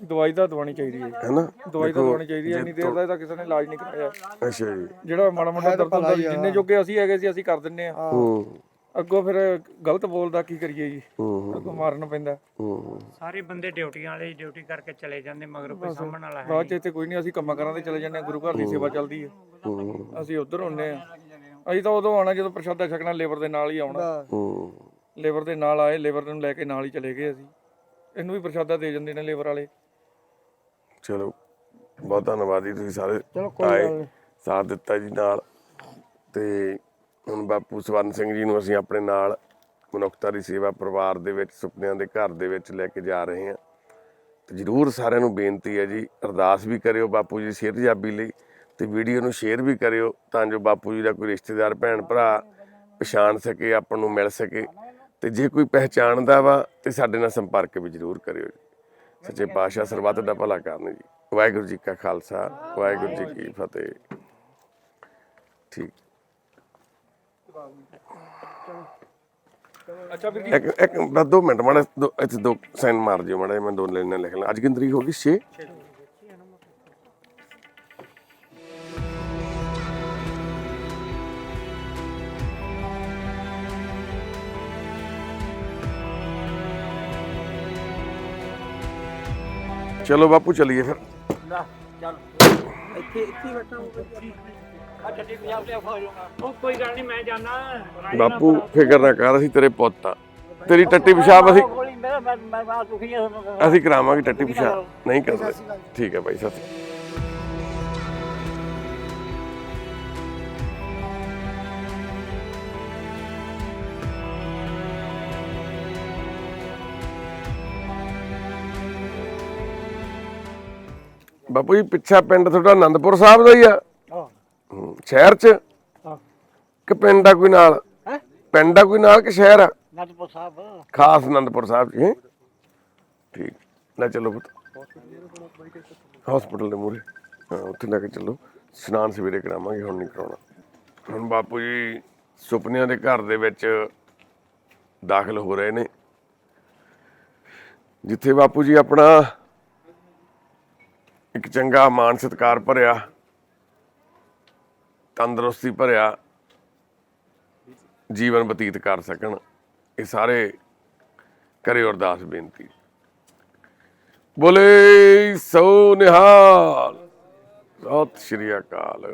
ਦਵਾਈ ਤਾਂ ਦਵਾਣੀ ਚਾਹੀਦੀ ਹੈ। ਹੈਨਾ? ਦਵਾਈ ਤਾਂ ਦਵਾਣੀ ਚਾਹੀਦੀ ਹੈ ਇੰਨੀ ਦੇਰ ਦਾ ਤਾਂ ਕਿਸੇ ਨੇ ਇਲਾਜ ਨਹੀਂ ਕਰਾਇਆ। ਅੱਛਾ ਜੀ। ਜਿਹੜਾ ਮਾੜਾ ਮੋਟਾ ਦਰਦ ਹੁੰਦਾ ਸੀ, ਜਿੰਨੇ ਜੋਗੇ ਅਸੀਂ ਹੈਗੇ ਸੀ ਅਸੀਂ ਕਰ ਦਿੰਨੇ ਆ ਹੂੰ। ਅੱਗੋਂ ਫਿਰ ਗਲਤ ਬੋਲਦਾ ਕੀ ਕਰੀਏ ਜੀ? ਹੂੰ ਅੱਗੋਂ ਮਾਰਨ ਪੈਂਦਾ। ਹੂੰ ਸਾਰੇ ਬੰਦੇ ਡਿਊਟੀਆਂ ਵਾਲੇ ਡਿਊਟੀ ਕਰਕੇ ਚਲੇ ਜਾਂਦੇ ਮਗਰ ਕੋਈ ਸਾਹਮਣ ਵਾਲਾ ਹੈ ਬਾਅਦ ਚ ਇੱਥੇ ਕੋਈ ਨਹੀਂ ਅਸੀਂ ਕੰਮਾਂ ਕਰਾਂ ਤੇ ਚਲੇ ਜਾਂਦੇ ਆ ਗੁਰੂ ਘਰ ਦੀ ਸੇਵਾ ਚੱਲਦੀ ਹੈ। ਹੂੰ ਅਸੀਂ ਉਧਰ ਹੁੰਨੇ ਆ ਅਸੀਂ ਤਾਂ ਉਦੋਂ ਆਉਣਾ ਜਦੋਂ ਪ੍ਰਸ਼ਾਦਾ ਛਕਣਾ ਲੇਬਰ ਦੇ ਨਾਲ ਹੀ ਆਉਣਾ। ਹੂੰ। ਲੇਬਰ ਦੇ ਨਾਲ ਆਏ ਲੇਬਰ ਨੂੰ ਲੈ ਕੇ ਨਾਲ ਹੀ ਚਲੇ ਗਏ ਅਸੀਂ। ਇਹਨੂੰ ਵੀ ਪ੍ਰਸ਼ਾਦਾ ਦੇ ਜਾਂਦੇ ਨੇ ਲੇਬਰ ਵਾਲੇ। ਚਲੋ ਬਹੁਤ ਧੰਨਵਾਦ ਜੀ ਤੁਸੀਂ ਸਾਰੇ ਆਏ ਸਾਥ ਦਿੱਤਾ ਜੀ ਨਾਲ। ਤੇ ਹੁਣ ਬਾਪੂ ਸਵਰਨ ਸਿੰਘ ਜੀ ਨੂੰ ਅਸੀਂ ਆਪਣੇ ਨਾਲ ਮਨੁੱਖਤਾ ਦੀ ਸੇਵਾ ਪਰਿਵਾਰ ਦੇ ਵਿੱਚ ਸੁਪਨਿਆਂ ਦੇ ਘਰ ਦੇ ਵਿੱਚ ਲੈ ਕੇ ਜਾ ਰਹੇ ਹਾਂ। ਤੇ ਜਰੂਰ ਸਾਰਿਆਂ ਨੂੰ ਬੇਨਤੀ ਹੈ ਜੀ ਅਰਦਾਸ ਵੀ ਕਰਿਓ ਬਾਪੂ ਜੀ ਸਿਹਤਯਾਬੀ ਲਈ। ਤੇ ਵੀਡੀਓ ਨੂੰ ਸ਼ੇਅਰ ਵੀ ਕਰਿਓ ਤਾਂ ਜੋ ਬਾਪੂ ਜੀ ਦਾ ਕੋਈ ਰਿਸ਼ਤੇਦਾਰ ਭੈਣ ਭਰਾ ਪਛਾਣ ਸਕੇ ਆਪਾਂ ਨੂੰ ਮਿਲ ਸਕੇ। ਤੇ ਜੇ ਕੋਈ ਪਹਿਚਾਣਦਾ ਵਾ ਤੇ ਸਾਡੇ ਨਾਲ ਸੰਪਰਕ ਵੀ ਜਰੂਰ ਕਰਿਓ ਜੀ। ਸੱਚੇ ਪਾਤਸ਼ਾਹ ਸਰਬੱਤ ਦਾ ਭਲਾ ਕਰਨ ਜੀ। ਵਾਹਿਗੁਰੂ ਜੀ ਕਾ ਖਾਲਸਾ ਵਾਹਿਗੁਰੂ ਜੀ ਕੀ ਫਤਿਹ। ਠੀਕ। ਅੱਛਾ ਵੀਰ ਜੀ ਇੱਕ ਇੱਕ ਦੋ ਮਿੰਟ ਮਾੜਾ ਇੱਥੇ ਦੋ ਸਾਈਨ ਮਾਰ ਦਿਓ ਮਾੜਾ ਮੈਂ ਦੋ ਲਾਈਨਾਂ ਲਿਖ ਲਾਂ। ਅੱਜ ਕਿੰਨੀ ਤਰੀਕ ਹੋ ਗਈ? 6 ਚਲੋ ਬਾਪੂ ਚਲੀਏ ਫਿਰ। ਲੈ ਚੱਲ। ਇੱਥੇ ਇੱਥੇ ਬੈਠਾ ਮੈਂ ਟੱਟੀ ਪੰਜਾਬ ਦੇ ਔਖਾ ਹੋ ਜੂਗਾ ਉਹ ਕੋਈ ਗੱਲ ਨਹੀਂ ਮੈਂ ਜਾਣਾ ਬਾਪੂ ਫਿਕਰ ਨਾ ਕਰ ਅਸੀਂ ਤੇਰੇ ਪੁੱਤ ਆ। ਤੇਰੀ ਟੱਟੀ ਪਿਸ਼ਾਬ ਅਸੀਂ ਅਸੀਂ ਕਰਾਵਾਂਗੇ ਟੱਟੀ ਪਿਸ਼ਾਬ। ਨਹੀਂ ਕਰਦੇ। ਠੀਕ ਹੈ ਭਾਈ ਸਤਿ ਬਾਪੂ ਜੀ ਪਿੱਛਾ ਪਿੰਡ ਤੁਹਾਡਾ ਆਨੰਦਪੁਰ ਸਾਹਿਬ ਦਾ ਹੀ ਆ। ਹੂੰ, ਸ਼ਹਿਰ ਚ? ਕਿ ਪਿੰਡ ਆ ਕੋਈ ਨਾਲ? ਹੈਂ? ਪਿੰਡ ਆ ਕੋਈ ਨਾਲ ਕਿ ਸ਼ਹਿਰ ਆ? ਨੰਦਪੁਰ ਸਾਹਿਬ। ਖਾਸ ਆਨੰਦਪੁਰ ਸਾਹਿਬ ਜੀ ਹੈਂ? ਠੀਕ। ਲੈ ਚਲੋ ਪੁੱਤ। ਹਸਪੀਟਲ ਦੇ ਮੂਰੇ ਹਾਂ ਉੱਥੇ ਲੈ ਕੇ ਚੱਲੋ। ਇਸ਼ਨਾਨ ਸਵੇਰੇ ਕਰਾਵਾਂਗੇ ਹੁਣ ਨਹੀਂ ਕਰਾਉਣਾ। ਹੁਣ ਬਾਪੂ ਜੀ ਸੁਪਨਿਆਂ ਦੇ ਘਰ ਦੇ ਵਿੱਚ ਦਾਖਲ ਹੋ ਰਹੇ ਨੇ। ਜਿੱਥੇ ਬਾਪੂ ਜੀ ਆਪਣਾ ਇੱਕ ਚੰਗਾ ਮਾਨ ਸਤਿਕਾਰ ਭਰਿਆ, ਤੰਦਰੁਸਤੀ ਭਰਿਆ, ਜੀਵਨ ਬਤੀਤ ਕਰ ਸਕਣ, ਇਹ ਸਾਰੇ ਕਰੇ ਅਰਦਾਸ ਬੇਨਤੀ। ਬੋਲੇ ਸੋ ਨਿਹਾਲ। ਸਤਿ ਸ਼੍ਰੀ ਅਕਾਲ।